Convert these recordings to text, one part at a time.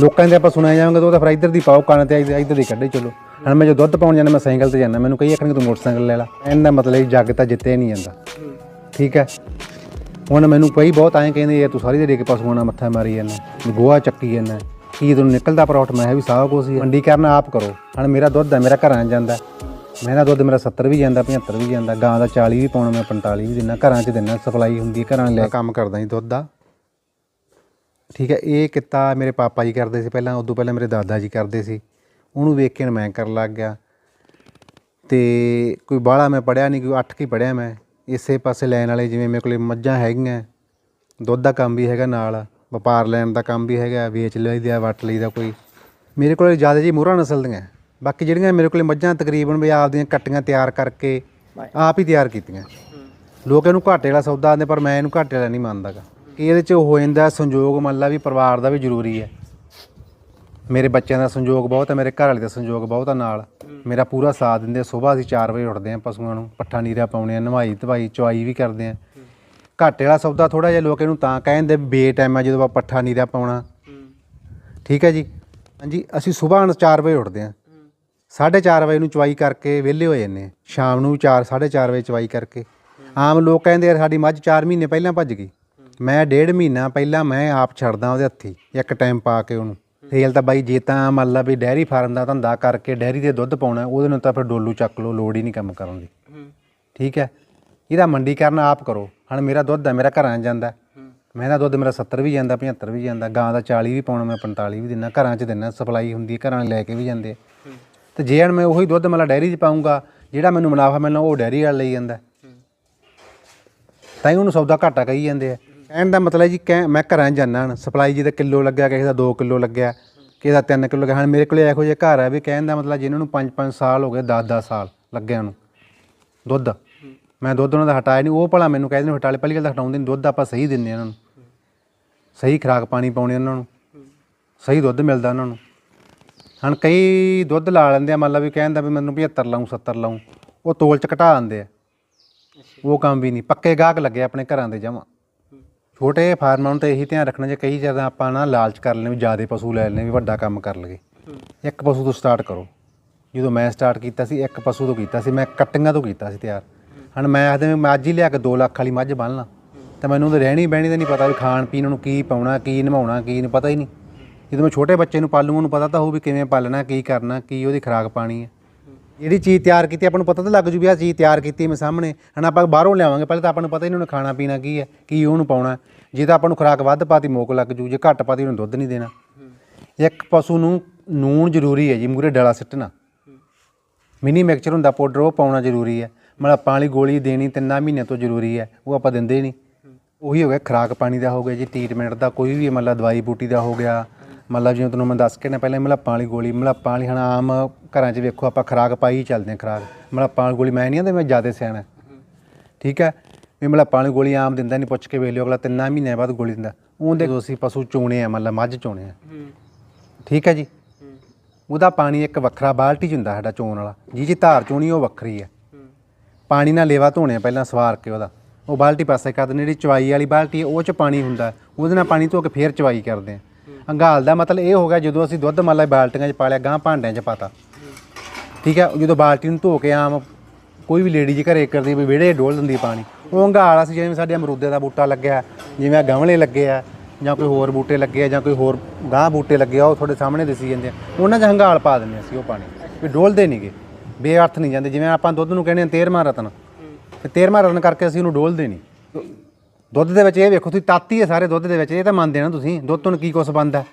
ਲੋਕਾਂ ਦੇ ਆਪਾਂ ਸੁਣਿਆ ਜਾਵਾਂਗੇ ਤਾਂ ਉਹ ਤਾਂ ਫਿਰ ਇੱਧਰ ਦੀ ਪਾਓ ਕੰਨ ਤੇ ਇੱਧਰ- ਦੀ ਕੱਢੇ, ਚਲੋ। ਹੁਣ ਮੈਂ ਜੋ ਦੁੱਧ ਪਾਉਣ ਜਾਂਦਾ ਮੈਂ ਸਾਈਕਲ ਤੇ ਜਾਂਦਾ ਮੈਨੂੰ ਕਈ ਆਖਣਗੇ ਤੂੰ ਮੋਟਰਸਾਈਕਲ ਲੈ ਲੈ। ਇਹਦਾ ਮਤਲਬ ਇਹ ਜੱਗ ਤਾਂ ਜਿੱਤੇ ਨਹੀਂ ਜਾਂਦਾ। ਠੀਕ ਹੈ? ਹੁਣ ਮੈਨੂੰ ਕਈ ਬਹੁਤ ਆਏ ਕਹਿੰਦੇ, ਯਾਰ ਤੂੰ ਸਾਰੀ ਦਿਹਾੜੀ ਕੇ ਪਸ਼ੂਆਂ ਨਾਲ ਮੱਥਾ ਮਾਰੀ ਜਾਂਦਾ ਗੋਹਾ ਚੱਕੀ ਜਾਂਦਾ ਕੀ ਤੈਨੂੰ ਨਿਕਲਦਾ ਪਰੌਠ? ਮੈਂ ਵੀ ਸਾਰਾ ਕੁਛ ਹੀ ਹੈ। ਮੰਡੀ ਕਰਨਾ ਆਪ ਕਰੋ। ਹੁਣ ਮੇਰਾ ਦੁੱਧ ਹੈ, ਮੇਰਾ ਘਰਾਂ 'ਚ ਜਾਂਦਾ। ਮੈਂ ਦਾ ਦੁੱਧ ਮੇਰਾ 70 ਵੀ ਜਾਂਦਾ 75 ਵੀ ਜਾਂਦਾ। ਗਾਂ ਦਾ 40 ਵੀ ਪਾਉਣਾ, ਮੈਂ 45 ਵੀ ਦਿੰਦਾ ਘਰਾਂ 'ਚ ਦਿੰਦਾ ਸਪਲਾਈ ਹੁੰਦੀ ਹੈ, ਘਰਾਂ ਲੈ ਕੰਮ ਕਰਦਾ ਜੀ ਦੁੱਧ ਦਾ। ਠੀਕ ਹੈ ਇਹ ਕਿੱਤਾ ਮੇਰੇ ਪਾਪਾ ਜੀ ਕਰਦੇ ਸੀ ਪਹਿਲਾਂ ਉਦੋਂ ਪਹਿਲਾਂ ਮੇਰੇ ਦਾਦਾ ਜੀ ਕਰਦੇ ਸੀ। ਉਹਨੂੰ ਵੇਖ ਕੇ ਮੈਂ ਕਰਨ ਲੱਗ ਗਿਆ। ਤੇ ਕੋਈ ਬਾਹਲਾ ਮੈਂ ਪੜਿਆ ਨਹੀਂ ਕੋਈ ਅੱਠ ਕੀ ਪੜਿਆ ਮੈਂ। ਇਸੇ ਪਾਸੇ ਲੈਣ ਵਾਲੇ ਜਿਵੇਂ ਮੇਰੇ ਕੋਲੇ ਮੱਝਾਂ ਹੈਗੀਆਂ ਦੁੱਧ ਦਾ ਕੰਮ ਵੀ ਹੈਗਾ ਨਾਲ ਵਪਾਰ ਲੈਣ ਦਾ ਕੰਮ ਵੀ ਹੈਗਾ ਵੇਚ ਲਈਦਾ ਵਟ ਲਈਦਾ ਕੋਈ। ਮੇਰੇ ਕੋਲੇ ਜ਼ਿਆਦਾ ਜੀ ਮੋਹਰਾ ਨਸਲ ਦੀਆਂ। ਬਾਕੀ ਜਿਹੜੀਆਂ ਮੇਰੇ ਕੋਲੇ ਮੱਝਾਂ ਤਕਰੀਬਨ ਵੀ ਆਪਦੀਆਂ ਕੱਟੀਆਂ ਤਿਆਰ ਕਰਕੇ ਆਪ ਹੀ ਤਿਆਰ ਕੀਤੀਆਂ। ਲੋਕ ਇਹਨੂੰ ਘਾਟੇ ਵਾਲਾ ਸੌਦਾ ਆਂਦੇ ਪਰ ਮੈਂ ਇਹਨੂੰ ਘਾਟੇ ਵਾਲਾ ਨਹੀਂ ਮੰਨਦਾਗਾ। ਕਿ ਇਹਦੇ ਚ ਹੋ ਜਾਂਦਾ ਸੰਯੋਗ ਮੰਨ ਲਾ ਵੀ ਪਰਿਵਾਰ ਦਾ ਵੀ ਜ਼ਰੂਰੀ ਹੈ। ਮੇਰੇ ਬੱਚਿਆਂ ਦਾ ਸੰਯੋਗ ਬਹੁਤ ਹੈ, ਮੇਰੇ ਘਰ ਵਾਲੇ ਦਾ ਸੰਯੋਗ ਬਹੁਤ ਹੈ ਨਾਲ। ਮੇਰਾ ਪੂਰਾ ਸਾਥ ਦਿੰਦੇ ਸਵੇਰ ਅਸੀਂ 4 ਵਜੇ ਉੱਠਦੇ ਹਾਂ ਪਸ਼ੂਆਂ ਨੂੰ, ਪੱਠਾ ਨੀਰਾ ਪਾਉਣੇ ਆ ਨਵਾਈ ਧਵਾਈ ਚਵਾਈ ਵੀ ਕਰਦੇ ਆ ਘਾਟੇ ਵਾਲਾ ਸੌਦਾ ਥੋੜਾ ਜਿਹਾ ਲੋਕ ਇਹਨੂੰ ਤਾਂ ਕਹਿੰਦੇ ਬੇ ਟਾਈਮ ਆ ਜਦੋਂ ਆਪਾਂ ਪੱਠਾ ਨੀਰਾ ਪਾਉਣਾ। ਠੀਕ ਹੈ ਜੀ? ਹਾਂਜੀ, ਅਸੀਂ ਸਵੇਰ 4 ਵਜੇ ਉੱਠਦੇ ਹਾਂ। 4:30 ਵਜੇ ਨੂੰ ਚਵਾਈ ਕਰਕੇ ਵਿਹਲੇ ਹੋ ਜਾਂਦੇ ਹਾਂ। ਸ਼ਾਮ ਨੂੰ 4 4:30 ਵਜੇ ਚਵਾਈ ਕਰਕੇ। ਆਮ ਲੋਕ ਕਹਿੰਦੇ ਯਾਰ ਸਾਡੀ ਮੱਝ 4 ਮਹੀਨੇ ਪਹਿਲਾਂ ਭੱਜ ਗਈ। ਮੈਂ ਡੇਢ ਮਹੀਨਾ ਪਹਿਲਾਂ ਮੈਂ ਆਪ ਛੱਡਦਾ ਉਹਦੇ ਹੱਥੀ ਇੱਕ ਟਾਈਮ ਪਾ ਕੇ ਉਹਨੂੰ। ਫੇਲ ਤਾਂ ਬਾਈ ਜੇ ਤਾਂ ਮੰਨ ਲਾ ਵੀ ਡੈਰੀ ਫਾਰਮ ਦਾ ਧੰਦਾ ਕਰਕੇ ਡੈਰੀ ਦੇ ਦੁੱਧ ਪਾਉਣਾ ਉਹਦੇ ਨੂੰ ਤਾਂ ਫਿਰ ਡੋਲੂ ਚੱਕ ਲਓ ਲੋੜ ਹੀ ਨਹੀਂ ਕੰਮ ਕਰਨ ਦੀ। ਠੀਕ ਹੈ? ਇਹਦਾ ਮੰਡੀ ਕਰਨਾ ਆਪ ਕਰੋ। ਹੁਣ ਮੇਰਾ ਦੁੱਧ ਹੈ ਮੇਰਾ ਘਰਾਂ ਜਾਂਦਾ। ਮੈਂ ਦਾ ਦੁੱਧ ਮੇਰਾ 70 ਵੀ ਜਾਂਦਾ 75 ਵੀ ਜਾਂਦਾ ਗਾਂ ਦਾ 40 ਵੀ ਪਾਉਣਾ ਮੈਂ 45 ਵੀ ਦਿੰਦਾ ਘਰਾਂ 'ਚ ਦਿੰਦਾ ਸਪਲਾਈ ਹੁੰਦੀ ਹੈ ਘਰਾਂ ਲੈ ਕੇ ਵੀ ਜਾਂਦੇ। ਤੇ ਜੇ ਹਣ ਮੈਂ ਉਹੀ ਦੁੱਧ ਮਤਲਬ ਡੈਰੀ 'ਚ ਪਾਉਂਗਾ ਜਿਹੜਾ ਮੈਨੂੰ ਮੁਨਾਫਾ ਮਿਲਣਾ ਉਹ ਡੈਰੀ ਵਾਲ ਲਈ ਜਾਂਦਾ। ਤਾਂ ਹੀ ਉਹਨੂੰ ਸੌਦਾ ਘਾਟਾ ਕਹੀ ਜਾਂਦੇ ਆ। ਕਹਿਣ ਦਾ ਮਤਲਬ ਜੀ ਕਹਿ ਮੈਂ ਘਰਾਂ 'ਚ ਜਾਂਦਾ ਹਣ ਸਪਲਾਈ ਜਿਹਦਾ ਕਿਲੋ ਲੱਗਿਆ, ਕਿਸੇ ਦਾ 2 ਕਿਲੋ ਲੱਗਿਆ, ਕਿਸੇ ਦਾ 3 ਕਿਲੋ ਲੱਗਿਆ। ਹੁਣ ਮੇਰੇ ਕੋਲੇ ਇਹੋ ਜਿਹੇ ਘਰ ਆ ਵੀ ਕਹਿਣ ਦਾ ਮਤਲਬ ਜਿਨ੍ਹਾਂ ਨੂੰ 5-5 ਸਾਲ ਹੋ ਗਏ 10-10 ਸਾਲ ਲੱਗਿਆ ਨੂੰ। ਦੁੱਧ। ਮੈਂ ਦੁੱਧ ਉਹਨਾਂ ਦਾ ਹਟਾਇਆ ਨਹੀਂ। ਉਹ ਭਲਾ ਮੈਨੂੰ ਕਹਿੰਦੇ ਨੇ ਹਟਾਲੇ ਪਹਿਲੀ ਗੱਲ ਤਾਂ ਹਟਾਉਂਦੇ ਨਹੀਂ। ਦੁੱਧ ਆਪਾਂ ਸਹੀ ਦਿੰਦੇ ਹਾਂ ਉਹਨਾਂ ਨੂੰ। ਸਹੀ ਖੁਰਾਕ ਪਾਣੀ ਪਾਉਣੇ ਉਹਨਾਂ ਨੂੰ। ਸਹੀ ਦੁੱਧ ਮਿਲਦਾ ਉਹਨਾਂ ਨੂੰ। ਹੁਣ ਕਈ ਦੁੱਧ ਲਾ ਲੈਂਦੇ ਆ, ਮੰਨ ਲਾ ਵੀ ਕਹਿੰਦਾ ਵੀ ਮੈਨੂੰ 75 ਲਾਉਂ 70 ਲਾਉਂ ਉਹ ਤੋਲ ਚ ਘਟਾ ਦਿੰਦੇ ਆ। ਉਹ ਕੰਮ ਵੀ ਨਹੀਂ। ਪੱਕੇ ਗਾਹਕ ਲੱਗੇ ਆਪਣੇ ਘਰਾਂ ਦੇ ਜਮਾਂ। ਛੋਟੇ ਫਾਰਮਾਂ ਨੂੰ ਤਾਂ ਇਹੀ ਧਿਆਨ ਰੱਖਣਾ ਜੇ ਕਈ ਜ਼ਿਆਦਾ ਆਪਾਂ ਨਾ ਲਾਲਚ ਕਰ ਲੈਂਦੇ ਵੀ ਜ਼ਿਆਦਾ ਪਸ਼ੂ ਲੈ ਲੈਣੇ ਵੀ ਵੱਡਾ ਕੰਮ ਕਰ ਲਈਏ। ਇੱਕ ਪਸ਼ੂ ਤੋਂ ਸਟਾਰਟ ਕਰੋ। ਜਦੋਂ ਮੈਂ ਸਟਾਰਟ ਕੀਤਾ ਸੀ, ਇੱਕ ਪਸ਼ੂ ਤੋਂ ਕੀਤਾ ਸੀ, ਮੈਂ ਕਟਿੰਗਾਂ ਤੋਂ ਕੀਤਾ ਸੀ ਤਿਆਰ। ਹੁਣ ਮੈਂ ਆਖਦੇ ਮੈਂ ਅੱਜ ਹੀ ਲਿਆ ਕੇ 2 ਲੱਖ ਵਾਲੀ ਮੱਝ ਬੰਨ ਲਾਂ। ਤਾਂ ਮੈਨੂੰ ਉਹਦੇ ਰਹਿਣੀ ਬਹਿਣੀ ਦਾ ਨਹੀਂ ਪਤਾ ਵੀ ਖਾਣ ਪੀਣ ਨੂੰ ਕੀ ਪਾਉਣਾ, ਕੀ ਨਿਭਾਉਣਾ, ਕੀ ਨਹੀਂ, ਪਤਾ ਹੀ ਨਹੀਂ। ਜਦੋਂ ਮੈਂ ਛੋਟੇ ਬੱਚੇ ਨੂੰ ਪਾਲੂ ਉਹਨੂੰ ਪਤਾ ਤਾਂ ਹੋਊ ਵੀ ਕਿਵੇਂ ਪਾਲਣਾ, ਕੀ ਕਰਨਾ, ਕੀ ਉਹਦੀ ਖੁਰਾਕ ਪਾਣੀ ਹੈ। ਜਿਹੜੀ ਚੀਜ਼ ਤਿਆਰ ਕੀਤੀ, ਆਪਾਂ ਨੂੰ ਪਤਾ ਤਾਂ ਲੱਗ ਜੂ ਵੀ ਆਹ ਚੀਜ਼ ਤਿਆਰ ਕੀਤੀ ਮੈਂ ਸਾਹਮਣੇ। ਹੁਣ ਆਪਾਂ ਬਾਹਰੋਂ ਲਿਆਵਾਂਗੇ, ਪਹਿਲਾਂ ਤਾਂ ਆਪਾਂ ਨੂੰ ਪਤਾ ਹੀ ਨਹੀਂ ਉਹਨੇ ਖਾਣਾ ਪੀਣਾ ਕੀ ਹੈ, ਕੀ ਉਹਨੂੰ ਪਾਉਣਾ ਜੇ ਤਾਂ ਆਪਾਂ ਨੂੰ ਖੁਰਾਕ ਵੱਧ ਪਾਤੀ, ਮੋਕ ਲੱਗ ਜੂ, ਜੇ ਘੱਟ ਪਾਤੀ, ਉਹਨੂੰ ਦੁੱਧ ਨਹੀਂ ਦੇਣਾ। ਇੱਕ ਪਸ਼ੂ ਨੂੰ ਨੂਣ ਜ਼ਰੂਰੀ ਹੈ ਜੀ ਮੂਰੇ ਡਲਾ ਸਿੱਟਣਾ। ਮਿਨੀ ਮਿਕਸਚਰ ਹੁੰਦਾ, ਪਾਊਡਰ ਉਹ ਪਾਉਣਾ ਜ਼ਰੂਰੀ ਹੈ। ਮਤਲਬ ਵਾਲੀ ਗੋਲੀ ਦੇਣੀ ਤਿੰਨਾਂ ਮਹੀਨਿਆਂ ਤੋਂ ਜ਼ਰੂਰੀ ਹੈ, ਉਹ ਆਪਾਂ ਦਿੰਦੇ ਨਹੀਂ। ਉਹੀ ਹੋ ਗਿਆ, ਖੁਰਾਕ ਪਾਣੀ ਦਾ ਹੋ ਗਿਆ ਜੀ ਟ੍ਰੀਟਮੈਂਟ ਦਾ ਕੋਈ ਵੀ ਮਤਲਬ ਦਵਾਈ ਬੂਟੀ ਦਾ ਹੋ ਗਿਆ। ਮਤਲਬ ਜਿਵੇਂ ਤੁਹਾਨੂੰ ਮੈਂ ਦੱਸ ਕੇ ਨਾ ਪਹਿਲਾਂ ਮਤਲਬ ਪਾਣੀ ਗੋਲੀ ਮਤਲਬ ਪਾਣੀ ਹਣ ਆਮ ਘਰਾਂ 'ਚ ਵੇਖੋ ਆਪਾਂ ਖੁਰਾਕ ਪਾਈ ਹੀ ਚੱਲਦੇ ਹਾਂ ਖੁਰਾਕ। ਮਤਲਬ ਪਾਣੀ ਗੋਲੀ ਮੈਂ ਨਹੀਂ ਆਂਦੇ ਮੈਂ ਜ਼ਿਆਦਾ ਸਿਆਣਾ। ਠੀਕ ਹੈ? ਵੀ ਮਤਲਬ ਪਾਣੀ ਗੋਲੀ ਆਮ ਦਿੰਦਾ ਨਹੀਂ ਪੁੱਛ ਕੇ ਵੇਖ ਲਿਓ ਅਗਲਾ ਤਿੰਨਾਂ ਮਹੀਨਿਆਂ ਬਾਅਦ ਗੋਲੀ ਦਿੰਦਾ। ਉਹਦੇ ਅਸੀਂ ਪਸ਼ੂ ਚੋਣੇ ਆ ਮਤਲਬ ਮੱਝ ਚੋਣੇ ਆ। ਠੀਕ ਹੈ ਜੀ? ਉਹਦਾ ਪਾਣੀ ਇੱਕ ਵੱਖਰਾ ਬਾਲਟੀ 'ਚ ਹੁੰਦਾ ਸਾਡਾ ਚੋਣ ਵਾਲਾ। ਜੀ ਜੀ ਧਾਰ ਚੋਣੀ ਉਹ ਵੱਖਰੀ ਹੈ। ਪਾਣੀ ਨਾਲ ਲੇਵਾ ਧੋਣੇ ਆ ਪਹਿਲਾਂ ਸਵਾਰ ਕੇ ਉਹਦਾ। ਉਹ ਬਾਲਟੀ ਪਾਸੇ ਕਰ ਦਿੰਦੇ ਜਿਹੜੀ ਚਵਾਈ ਵਾਲੀ ਬਾਲਟੀ ਉਹ 'ਚ ਪਾਣੀ ਹੁੰਦਾ। ਉਹਦੇ ਨਾਲ ਪਾਣੀ ਧੋ ਕੇ ਫੇਰ ਚਵਾਈ ਕਰਦੇ ਆ। ਅੰਗਾਲ ਦਾ ਮਤਲਬ ਇਹ ਹੋ ਗਿਆ ਜਦੋਂ ਅਸੀਂ ਦੁੱਧ ਮੰਨ ਲਾ ਬਾਲਟੀਆਂ 'ਚ ਪਾ ਲਿਆ ਗਾਂ ਭਾਂਡਿਆਂ 'ਚ ਪਾਤਾ। ਠੀਕ ਹੈ, ਜਦੋਂ ਬਾਲਟੀ ਨੂੰ ਧੋ ਕੇ ਆਮ ਕੋਈ ਵੀ ਲੇਡੀ ਜੀ ਘਰੇ ਕਰਦੀ ਵੀ ਵਿਹੜੇ 'ਚ ਡੋਲ ਦਿੰਦੀ ਪਾਣੀ, ਉਹ ਅੰਗਾਲ ਅਸੀਂ ਜਿਵੇਂ ਸਾਡੇ ਅਮਰੂਦੇ ਦਾ ਬੂਟਾ ਲੱਗਿਆ, ਜਿਵੇਂ ਗਮਲੇ ਲੱਗੇ ਆ, ਜਾਂ ਕੋਈ ਹੋਰ ਬੂਟੇ ਲੱਗੇ ਆ, ਜਾਂ ਕੋਈ ਹੋਰ ਗਾਂ ਬੂਟੇ ਲੱਗੇ ਆ, ਉਹ ਤੁਹਾਡੇ ਸਾਹਮਣੇ ਦਿਸੀ ਜਾਂਦੇ ਆ। ਉਹਨਾਂ 'ਚ ਹੰਗਾਲ ਪਾ ਦਿੰਦੇ ਅਸੀਂ ਉਹ ਪਾਣੀ, ਵੀ ਡੋਲਦੇ ਨਹੀਂਗੇ ਬੇਅਰਥ ਨਹੀਂ ਜਾਂਦੇ। ਜਿਵੇਂ ਆਪਾਂ ਦੁੱਧ ਨੂੰ ਕਹਿੰਦੇ ਆ ਤੇਰਮਾ ਰਤਨ, ਤੇ ਤੇਰਮਾ ਰਤਨ ਕਰਕੇ ਅਸੀਂ ਉਹਨੂੰ ਡੋਲਦੇ ਨਹੀਂ ਦੁੱਧ ਦੇ ਵਿੱਚ ਇਹ ਵੇਖੋ ਤੁਸੀਂ ਤਾਤੀ ਹੈ ਸਾਰੇ ਦੁੱਧ ਦੇ ਵਿੱਚ ਇਹ ਤਾਂ ਮੰਨਦੇ ਨਾ ਤੁਸੀਂ। ਦੁੱਧ ਤੋਂ ਕੀ ਕੁਛ ਬਣਦਾ?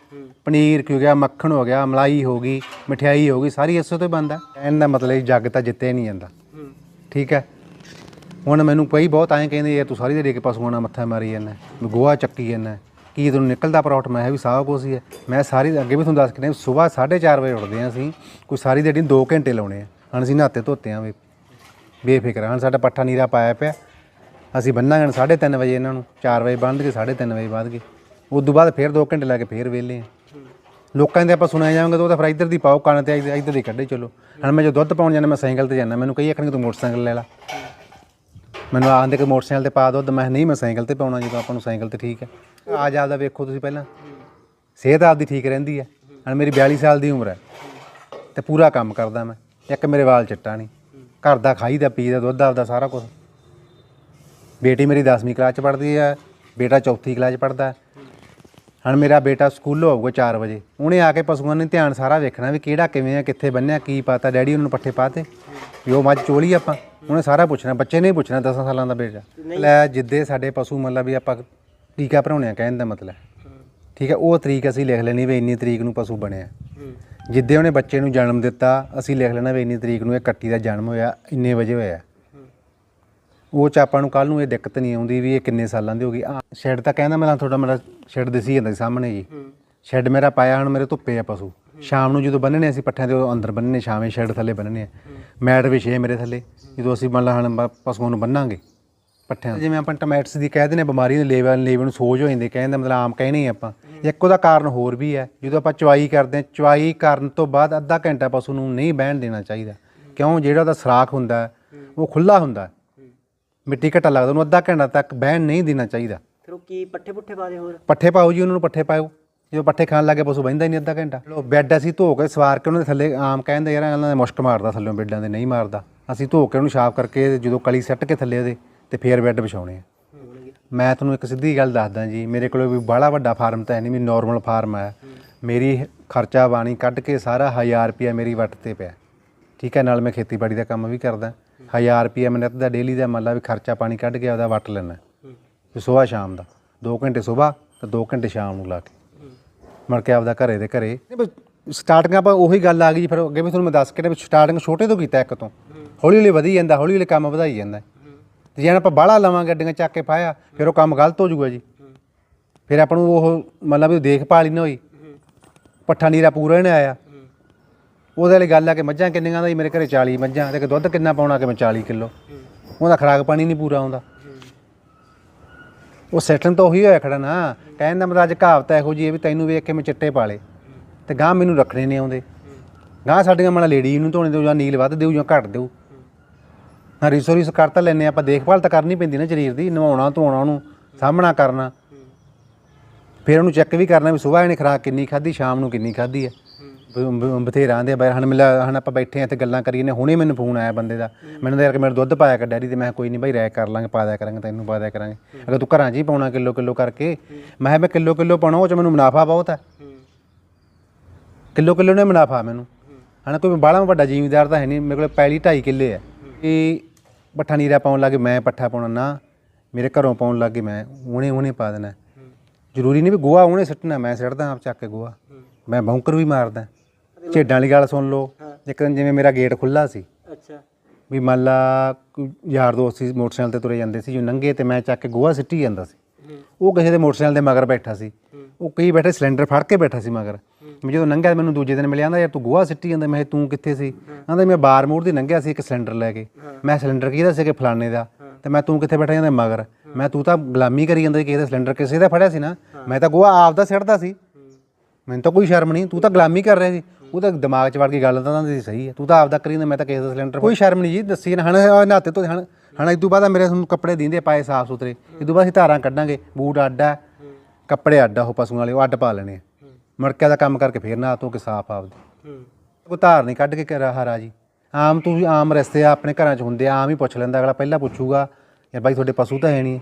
ਪਨੀਰ ਕੀ ਹੋ ਗਿਆ ਮੱਖਣ ਹੋ ਗਿਆ ਮਲਾਈ ਹੋ ਗਈ ਮਠਿਆਈ ਹੋ ਗਈ ਸਾਰੀ ਇਸੇ ਤੋਂ ਹੀ ਬਣਦਾ। ਕਹਿਣ ਦਾ ਮਤਲਬ ਇਹ ਜੱਗ ਤਾਂ ਜਿੱਤੇ ਨਹੀਂ ਜਾਂਦਾ। ਠੀਕ ਹੈ? ਹੁਣ ਮੈਨੂੰ ਕਈ ਬਹੁਤ ਐਂ ਕਹਿੰਦੇ ਯਾਰ ਤੂੰ ਸਾਰੀ ਦਿਹਾੜੀ ਕੇ ਪਸ਼ੂਆਂ ਨਾਲ ਮੱਥਾ ਮਾਰੀ ਜਾਂਦਾ ਗੋਹਾ ਚੱਕੀ ਜਾਂਦਾ ਕੀ ਤੈਨੂੰ ਨਿਕਲਦਾ ਪਰੌਠ? ਮੈਂ ਵੀ ਸਾਰਾ ਕੁਛ ਹੀ ਹੈ ਮੈਂ ਸਾਰੀ ਅੱਗੇ ਵੀ ਤੁਹਾਨੂੰ ਦੱਸ ਕੇ ਨੇ ਸਵੇਰ 4:30 ਵਜੇ ਉੱਠਦੇ ਹਾਂ ਅਸੀਂ ਕੋਈ ਸਾਰੀ ਦਿਹਾੜੀ 2 ਘੰਟੇ ਲਾਉਣੇ ਆ। ਹੁਣ ਅਸੀਂ ਨਹਾਤੇ ਧੋਤੇ ਆਂ ਵੀ ਬੇਫਿਕਰ ਹਾਂ ਸਾਡਾ ਪੱਠਾ ਨੀਰਾ ਪਾਇਆ ਪਿਆ। ਅਸੀਂ ਬੰਨਾਂਗੇ 3:30 ਵਜੇ ਇਹਨਾਂ ਨੂੰ 4 ਵਜੇ ਬੰਨ੍ਹ ਕੇ 3:30 ਵਜੇ ਬਾਅਦ ਕੇ ਉਸ ਤੋਂ ਬਾਅਦ ਫੇਰ 2 ਘੰਟੇ ਲਾ ਕੇ ਫੇਰ ਵਿਹਲੇ ਆ। ਲੋਕਾਂ ਦੇ ਆਪਾਂ ਸੁਣਿਆ ਜਾਵਾਂਗੇ ਤਾਂ ਉਹ ਤਾਂ ਫਿਰ ਇੱਧਰ ਦੀ ਪਾਓ ਕੰਨ ਤੇ, ਇੱਧਰ- ਦੀ ਕੱਢੇ ਚਲੋ। ਹੁਣ ਮੈਂ ਜੋ ਦੁੱਧ ਪਾਉਣ ਜਾਂਦਾ, ਮੈਂ ਸਾਈਕਲ ਤੇ ਜਾਂਦਾ, ਮੈਨੂੰ ਕਈ ਆਖਣਗੇ ਤੂੰ ਮੋਟਰਸਾਈਕਲ ਲੈ ਲੈ। ਮੈਨੂੰ ਆਖਦੇ ਕਿ ਮੋਟਰਸਾਈਕਲ ਤੇ ਪਾ ਦੁੱਧ ਮੈਂ ਕਿਹਾ ਨਹੀਂ, ਮੈਂ ਸਾਈਕਲ ਤੇ ਪਾਉਣਾ ਜਦੋਂ ਆਪਾਂ ਨੂੰ ਸਾਈਕਲ ਤੇ ਠੀਕ ਹੈ ਆ ਜਾ ਆਪਦਾ ਵੇਖੋ ਤੁਸੀਂ ਪਹਿਲਾਂ। ਸਿਹਤ ਆਪਦੀ ਠੀਕ ਰਹਿੰਦੀ ਹੈ ਹੁਣ ਮੇਰੀ 42 ਸਾਲ ਦੀ ਉਮਰ ਹੈ ਤੇ ਪੂਰਾ ਕੰਮ ਕਰਦਾ ਮੈਂ। ਇੱਕ ਮੇਰੇ ਵਾਲ ਚਿੱਟਾ ਨਹੀਂ। ਘਰ ਦਾ ਖਾਈਦਾ, ਪੀਦਾ, ਦੁੱਧ ਆਪਦਾ ਸਾਰਾ ਕੁਝ ਬੇਟੀ ਮੇਰੀ 10ਵੀਂ ਕਲਾਸ ਚ ਪੜ੍ਹਦੀ ਹੈ ਬੇਟਾ ਚੌਥੀ ਕਲਾਸ ਚ ਪੜ੍ਹਦਾ। ਹੈ ਹੁਣ ਮੇਰਾ ਬੇਟਾ ਸਕੂਲੋਂ ਆਊਗਾ 4 ਵਜੇ। ਉਹਨੇ ਆ ਕੇ ਪਸ਼ੂਆਂ ਨੇ ਧਿਆਨ ਸਾਰਾ ਵੇਖਣਾ ਵੀ ਕਿਹੜਾ ਕਿਵੇਂ ਆ ਕਿੱਥੇ ਬੰਨਿਆ ਕੀ ਪਾਤਾ ਡੈਡੀ ਉਹਨੂੰ ਪੱਠੇ ਪਾਤੇ। ਵੀ ਉਹ ਮੱਝ ਚੋਲੀ ਆਪਾਂ ਉਹਨੇ ਸਾਰਾ ਪੁੱਛਣਾ ਬੱਚੇ ਨੇ ਹੀ ਪੁੱਛਣਾ 10 ਸਾਲਾਂ ਦਾ ਬੇਟਾ। ਲੈ ਜਿੱਦੇ ਸਾਡੇ ਪਸ਼ੂ ਮਤਲਬ ਵੀ ਆਪਾਂ ਟੀਕਾ ਭਰਾਉਣੇ ਆ ਕਹਿਣ ਦਾ ਮਤਲਬ। ਠੀਕ ਹੈ ਉਹ ਤਰੀਕ ਅਸੀਂ ਲਿਖ ਲੈਣੀ ਵੀ ਇੰਨੀ ਤਰੀਕ ਨੂੰ ਪਸ਼ੂ ਬਣਿਆ। ਜਿੱਦੇ ਉਹਨੇ ਬੱਚੇ ਨੂੰ ਜਨਮ ਦਿੱਤਾ ਅਸੀਂ ਲਿਖ ਲੈਣਾ ਵੀ ਇੰਨੀ ਤਰੀਕ ਨੂੰ ਇਹ ਕੱਟੀ ਦਾ ਜਨਮ ਹੋਇਆ ਇੰਨੇ ਵਜੇ ਹੋਇਆ। ਉਹ ਚ ਆਪਾਂ ਨੂੰ ਕੱਲ ਨੂੰ ਇਹ ਦਿੱਕਤ ਨਹੀਂ ਆਉਂਦੀ ਵੀ ਇਹ ਕਿੰਨੇ ਸਾਲਾਂ ਦੀ ਹੋ ਗਈ। ਸ਼ੈੱਡ ਤਾਂ ਕਹਿੰਦਾ ਮੈਂ ਤੁਹਾਡਾ ਮੇਰਾ ਸ਼ੈੱਡ ਦਿਸੀ ਜਾਂਦਾ ਸੀ ਸਾਹਮਣੇ ਜੀ। ਸ਼ੈੱਡ ਮੇਰਾ ਪਾਇਆ ਹੁਣ ਮੇਰੇ ਧੁੱਪੇ ਆ ਪਸ਼ੂ। ਸ਼ਾਮ ਨੂੰ ਜਦੋਂ ਬੰਨਣੇ ਅਸੀਂ ਪੱਠਿਆਂ ਦੇ ਅੰਦਰ ਬੰਨਣੇ ਸ਼ਾਮੇ ਸ਼ੈੱਡ ਥੱਲੇ ਬੰਨਣੇ ਆ। ਮੈਟ ਵਿਛੇ ਮੇਰੇ ਥੱਲੇ। ਜਦੋਂ ਅਸੀਂ ਮੰਨ ਲਾ ਹੁਣ ਪਸ਼ੂਆਂ ਨੂੰ ਬੰਨਾਂਗੇ ਪੱਠਿਆਂ ਜਿਵੇਂ ਆਪਾਂ ਟਮੈਟਸ ਦੀ ਕਹਿ ਦਿੰਦੇ ਬਿਮਾਰੀ ਨੂੰ ਲੇਵਲ ਲੇਵਲ ਨੂੰ ਸੋਜ ਹੋ ਜਾਂਦੀ ਕਹਿੰਦੇ ਮਤਲਬ ਆਮ ਕਹਿਣੇ ਆਪਾਂ। ਇੱਕ ਉਹਦਾ ਕਾਰਨ ਹੋਰ ਵੀ ਹੈ ਜਦੋਂ ਆਪਾਂ ਚਵਾਈ ਕਰਦੇ ਹਾਂ ਚਵਾਈ ਕਰਨ ਤੋਂ ਬਾਅਦ ਅੱਧਾ ਘੰਟਾ ਪਸ਼ੂ ਨੂੰ ਨਹੀਂ ਬਹਿਣ ਦੇਣਾ ਚਾਹੀਦਾ। ਕਿਉਂ? ਜਿਹੜਾ ਉਹਦਾ ਸਰਾਖ ਹੁੰਦਾ ਉਹ ਖੁੱਲਾ ਹੁੰਦਾ। ਮਿੱਟੀ ਘਟਾ ਲੱਗਦਾ ਉਹਨੂੰ ਅੱਧਾ ਘੰਟਾ ਤੱਕ ਬਹਿਣ ਨਹੀਂ ਦੇਣਾ ਚਾਹੀਦਾ। ਫਿਰ ਉਹ ਕੀ ਪੱਠੇ ਪੁੱਠੇ ਪਾਦੇ ਹੋਰ? ਪੱਠੇ ਪਾਓ ਜੀ ਉਹਨਾਂ ਨੂੰ ਪੱਠੇ ਪਾਓ ਜਦੋਂ ਪੱਠੇ ਖਾਣ ਲੱਗੇ ਪਸ਼ੂ ਬਹਿੰਦਾ ਹੀ ਨਹੀਂ ਅੱਧਾ ਘੰਟਾ। ਲੋ ਬੈੱਡ ਅਸੀਂ ਧੋ ਕੇ ਸਵਾਰ ਕੇ ਉਹਨਾਂ ਦੇ ਥੱਲੇ ਆਮ ਕਹਿੰਦੇ ਯਾਰ ਇਹਨਾਂ ਦੇ ਮੁਸ਼ਕ ਮਾਰਦਾ ਥੱਲੇੋਂ ਬੈੱਡਾਂ ਦੇ ਨਹੀਂ ਮਾਰਦਾ। ਅਸੀਂ ਧੋ ਕੇ ਉਹਨੂੰ ਸਾਫ਼ ਕਰਕੇ ਜਦੋਂ ਕਲੀ ਸੱਟ ਕੇ ਥੱਲੇ ਉਹਦੇ ਤੇ ਫੇਰ ਬੈੱਡ ਵਿਛਾਉਣੇ ਆ। ਮੈਂ ਤੁਹਾਨੂੰ ਇੱਕ ਸਿੱਧੀ ਗੱਲ ਦੱਸਦਾ ਜੀ ਮੇਰੇ ਕੋਲ ਵੀ ਬਾਹਲਾ ਵੱਡਾ ਫਾਰਮ ਤਾਂ ਹੈ ਨਹੀਂ ਵੀ ਨਾਰਮਲ ਫਾਰਮ ਹੈ। ਮੇਰੀ ਖਰਚਾ ਬਾਣੀ ਕੱਢ ਕੇ ਸਾਰਾ 1000 ਰੁਪਿਆ ਮੇਰੀ ਵੱਟ ਤੇ ਪਿਆ। ਠੀਕ ਹੈ ਨਾਲ ਮੈਂ ਖੇਤੀਬਾੜੀ ਦਾ ਕੰਮ ਵੀ ਕਰਦਾ। 1000 ਰੁਪਿਆ ਮੈਂ ਨਿੱਤ ਦਾ ਡੇਲੀ ਦਾ ਮੰਨ ਲਾ ਵੀ ਖਰਚਾ ਪਾਣੀ ਕੱਢ ਕੇ ਉਹਦਾ ਵੱਟ ਲੈਣਾ ਵੀ ਸਵੇਰ ਸ਼ਾਮ ਦਾ। 2 ਘੰਟੇ ਸਵੇਰ ਤੇ 2 ਘੰਟੇ ਸ਼ਾਮ ਨੂੰ ਲਾ ਕੇ। ਮੁੜ ਕੇ ਆਪਦਾ ਘਰੇ ਦੇ ਘਰੇ। ਸਟਾਰਟਿੰਗ ਆਪਾਂ ਉਹੀ ਗੱਲ ਆ ਗਈ ਫਿਰ ਅੱਗੇ ਵੀ ਤੁਹਾਨੂੰ ਮੈਂ ਦੱਸ ਕੇ ਸਟਾਰਟਿੰਗ ਛੋਟੇ ਤੋਂ ਕੀਤਾ ਇੱਕ ਤੋਂ। ਹੌਲੀ ਹੌਲੀ ਵਧੀ ਜਾਂਦਾ, ਹੌਲੀ ਹੌਲੀ ਕੰਮ ਵਧਾਈ ਜਾਂਦਾ। ਤੇ ਜੇ ਆਪਾਂ ਬਾਹਲਾ ਲਵਾਂਗੇ ਗੱਡੀਆਂ ਚੱਕ ਕੇ ਪਾਇਆ, ਫਿਰ ਉਹ ਕੰਮ ਗਲਤ ਹੋ ਜਾਊਗਾ ਜੀ। ਫਿਰ ਆਪਾਂ ਨੂੰ ਉਹ ਮਤਲਬ ਵੀ ਦੇਖਭਾਲ ਹੀ ਨਾ ਹੋਈ। ਪੱਠਾ ਨੀਰਾ ਪੂਰਾ ਹੀ ਨਾ ਆਇਆ। ਉਹਦੇ ਵਾਲੀ ਗੱਲ ਆ ਕਿ ਮੱਝਾਂ ਕਿੰਨੀਆਂ ਦਾ ਜੀ? ਮੇਰੇ ਘਰੇ 40 ਮੱਝਾਂ, ਤੇ ਕਿ ਦੁੱਧ ਕਿੰਨਾ ਪਾਉਣਾ ਕਿ ਮੈਂ 40 ਕਿਲੋ? ਉਹਦਾ ਖਰਾਕ ਪਾਣੀ ਨਹੀਂ ਪੂਰਾ ਆਉਂਦਾ। ਉਹ ਸੈਟਲ ਤਾਂ ਉਹੀ ਹੋਇਆ ਖੜਾ ਨਾ। ਕਹਿਣ ਦਾ ਮਤਲਬ ਅੱਜ ਕਹਾਵਤ ਇਹੋ ਜੀ ਹੈ ਵੀ ਤੈਨੂੰ ਵੇਖ ਕੇ ਮੈਂ ਚਿੱਟੇ ਪਾਲੇ। ਤੇ ਗਾਂ ਮੈਨੂੰ ਰੱਖਣੇ ਨਹੀਂ ਆਉਂਦੇ। ਗਾਂ ਸਾਡੀਆਂ ਮਨ ਲੇਡੀ ਨੂੰ ਧੋਣੇ ਦਿਓ ਜਾਂ ਨੀਲ ਵੱਧ ਦਿਓ ਜਾਂ ਘੱਟ ਦਿਓ। ਹਾਂ, ਰਿਸੋ ਰਿਸ ਕਰ ਤਾਂ ਲੈਨੇ ਆਪਾਂ ਦੇਖਭਾਲ ਤਾਂ ਕਰਨੀ ਪੈਂਦੀ ਨਾ ਸਰੀਰ ਦੀ, ਨਵਾਉਣਾ, ਧੋਣਾ ਉਹਨੂੰ, ਸਾਹਮਣਾ ਕਰਨਾ। ਫਿਰ ਉਹਨੂੰ ਚੈੱਕ ਵੀ ਕਰਨਾ ਵੀ ਸਵੇਰ ਇਹਨੇ ਖਰਾਕ ਕਿੰਨੀ ਖਾਧੀ, ਸ਼ਾਮ ਨੂੰ ਕਿੰਨੀ ਖਾਧੀ ਹੈ। ਬ- ਬਥੇਰਾ ਆਂਦੇ ਬਾਈ ਹਣ ਮਿਲਾ, ਹਣ ਆਪਾਂ ਬੈਠੇ ਆ ਤੇ ਗੱਲਾਂ ਕਰੀਏ ਨੇ, ਹੁਣੇ ਮੈਨੂੰ ਫੋਨ ਆਇਆ ਬੰਦੇ ਦਾ। ਮੈਨੂੰ ਤਾਂ ਯਾਰ ਕਿ ਮੇਰਾ ਦੁੱਧ ਪਾਇਆ ਕਰ ਡੈਡੀ ਤੇ, ਮੈਂ ਕਿਹਾ ਕੋਈ ਨਹੀਂ ਬਾਈ ਰਾਇ ਕਰ ਲਾਂਗੇ, ਪਾ ਦਿਆ ਕਰਾਂਗੇ, ਤੈਨੂੰ ਪਾ ਦਿਆ ਕਰਾਂਗੇ। ਅਗਰ ਤੂੰ ਘਰਾਂ 'ਚ ਹੀ ਪਾਉਣਾ ਕਿਲੋ ਕਿਲੋ ਕਰਕੇ, ਮੈਂ ਕਿਹਾ ਮੈਂ ਕਿਲੋ ਕਿਲੋ ਪਾਉਣਾ, ਉਹ 'ਚ ਮੈਨੂੰ ਮੁਨਾਫਾ ਬਹੁਤ ਹੈ ਕਿਲੋ ਕਿਲੋ ਨੇ ਮੁਨਾਫਾ ਮੈਨੂੰ। ਹਣਾ ਕੋਈ ਬਾਹਲਾ ਵੱਡਾ ਜ਼ਿਮੀਦਾਰ ਤਾਂ ਹੈ ਨਹੀਂ ਮੇਰੇ ਕੋਲ ਪੈਲੀ 2.5 ਕਿੱਲੇ ਹੈ ਇਹ ਪੱਠਾ ਨੀਰਾ ਪਾਉਣ ਲੱਗੇ ਮੈਂ ਪੱਠਾ ਪਾਉਣਾ ਨਾ, ਮੇਰੇ ਘਰੋਂ ਪਾਉਣ ਲੱਗੇ ਮੈਂ ਹੁਣੇ ਹੁਣੇ ਪਾ ਦੇਣਾ। ਜ਼ਰੂਰੀ ਨਹੀਂ ਵੀ ਗੋਹਾ ਉਹਨੇ ਸਿੱਟਣਾ, ਮੈਂ ਸਿੱਟਦਾ ਆਪ ਚੱਕ ਕੇ ਗੋਹਾ। ਮੈਂ ਬੌਂਕਰ ਵੀ ਮਾਰਦਾ। ਝੇਡਾਂ ਵਾਲੀ ਗੱਲ ਸੁਣ ਲਓ। ਇੱਕ ਦਿਨ ਜਿਵੇਂ ਮੇਰਾ ਗੇਟ ਖੁੱਲਾ ਸੀ। ਅੱਛਾ। ਵੀ ਮੰਨ ਲਾ ਕੋਈ ਯਾਰ ਦੋਸਤ ਸੀ ਮੋਟਰਸਾਈਕਲ ਤੇ ਤੁਰੇ ਜਾਂਦੇ ਸੀ ਜੋ ਨੰਗੇ ਤੇ ਮੈਂ ਚੱਕ ਕੇ ਗੋਹਾ ਸਿੱਟੀ ਜਾਂਦਾ ਸੀ। ਉਹ ਕਿਸੇ ਦੇ ਮੋਟਰਸਾਈਕਲ ਦੇ ਮਗਰ ਬੈਠਾ ਸੀ। ਉਹ ਕਈ ਬੈਠੇ ਸਿਲੰਡਰ ਫੜ ਕੇ ਬੈਠਾ ਸੀ ਮਗਰ। ਮੈਂ ਜਦੋਂ ਲੰਘਿਆ ਮੈਨੂੰ ਦੂਜੇ ਦਿਨ ਮਿਲਿਆ ਆਂਦਾ ਯਾਰ ਤੂੰ ਗੋਹਾ ਸਿੱਟੀ ਜਾਂਦਾ। ਮੈਂ ਤੂੰ ਕਿੱਥੇ ਸੀ? ਆਂਦਾ ਮੈਂ ਬਾਰ ਮੋੜ ਦੀ ਲੰਘਿਆ ਸੀ ਇੱਕ ਸਿਲੰਡਰ ਲੈ ਕੇ। ਮੈਂ ਸਿਲੰਡਰ ਕਿਹਦਾ ਸੀ ਕਿ ਫਲਾਣੇ ਦਾ? ਤੇ ਮੈਂ ਤੂੰ ਕਿੱਥੇ ਬੈਠਾ ਜਾਂਦਾ? ਮਗਰ। ਮੈਂ ਤੂੰ ਤਾਂ ਗੁਲਾਮੀ ਕਰੀ ਜਾਂਦਾ ਕਿਸੇ ਦਾ ਸਿਲੰਡਰ ਕਿਸੇ ਦਾ ਫੜਿਆ ਸੀ ਨਾ। ਮੈਂ ਤਾਂ ਗੋਹਾ ਆਪ ਦਾ ਸਿੱਟਦਾ ਸੀ। ਮੈਨੂੰ ਤਾਂ ਕੋਈ ਸ਼ਰਮ ਨਹੀਂ ਤੂੰ ਤਾਂ ਗੁਲਾਮੀ ਕਰ ਰਿਹਾ ਸੀ। ਉਹ ਤਾਂ ਦਿਮਾਗ 'ਚ ਵੜ ਕੇ ਗੱਲ ਤਾਂ ਦੀ ਸਹੀ ਹੈ ਤੂੰ ਤਾਂ ਆਪਦਾ ਕਰੀ ਜਾਂਦਾ ਮੈਂ ਤਾਂ ਕਿਸੇ ਦਾ ਸਿਲੰਡਰ ਕੋਈ ਸ਼ਰਮ ਨਹੀਂ ਜੀ ਦੱਸੀ ਨਾ ਹਣ ਨਾਤੇ ਤੋਂ ਹਣ। ਹਣ ਤੋਂ ਬਾਅਦ ਮੇਰੇ ਤੁਹਾਨੂੰ ਕੱਪੜੇ ਦਿੰਦੇ ਪਾਏ ਸਾਫ਼ ਸੁਥਰੇ। ਤੋਂ ਬਾਅਦ ਅਸੀਂ ਧਾਰਾਂ ਕੱਢਾਂਗੇ ਬੂਟ ਅੱਡਾ ਕੱਪੜੇ ਅੱਡਾ ਉਹ ਪਸ਼ੂਆਂ ਵਾਲੇ ਉਹ ਅੱਡ ਪਾ ਲੈਣੇ ਮੜਕਿਆ ਦਾ ਕੰਮ ਕਰਕੇ ਫੇਰ ਨਾ ਧੋ ਕੇ ਸਾਫ਼ ਆਪਦੇ। ਕੋਈ ਧਾਰ ਨਹੀਂ ਕੱਢ ਕੇ ਕਰ ਹਰਾ ਜੀ। ਆਮ ਤੁਸੀਂ ਆਮ ਰਸਤੇ ਆ ਆਪਣੇ ਘਰਾਂ 'ਚ ਹੁੰਦੇ ਆਮ ਹੀ ਪੁੱਛ ਲੈਂਦਾ ਅਗਲਾ ਪਹਿਲਾਂ ਪੁੱਛੂਗਾ ਯਾਰ ਬਾਈ ਤੁਹਾਡੇ ਪਸ਼ੂ ਤਾਂ ਹੈ ਨਹੀਂ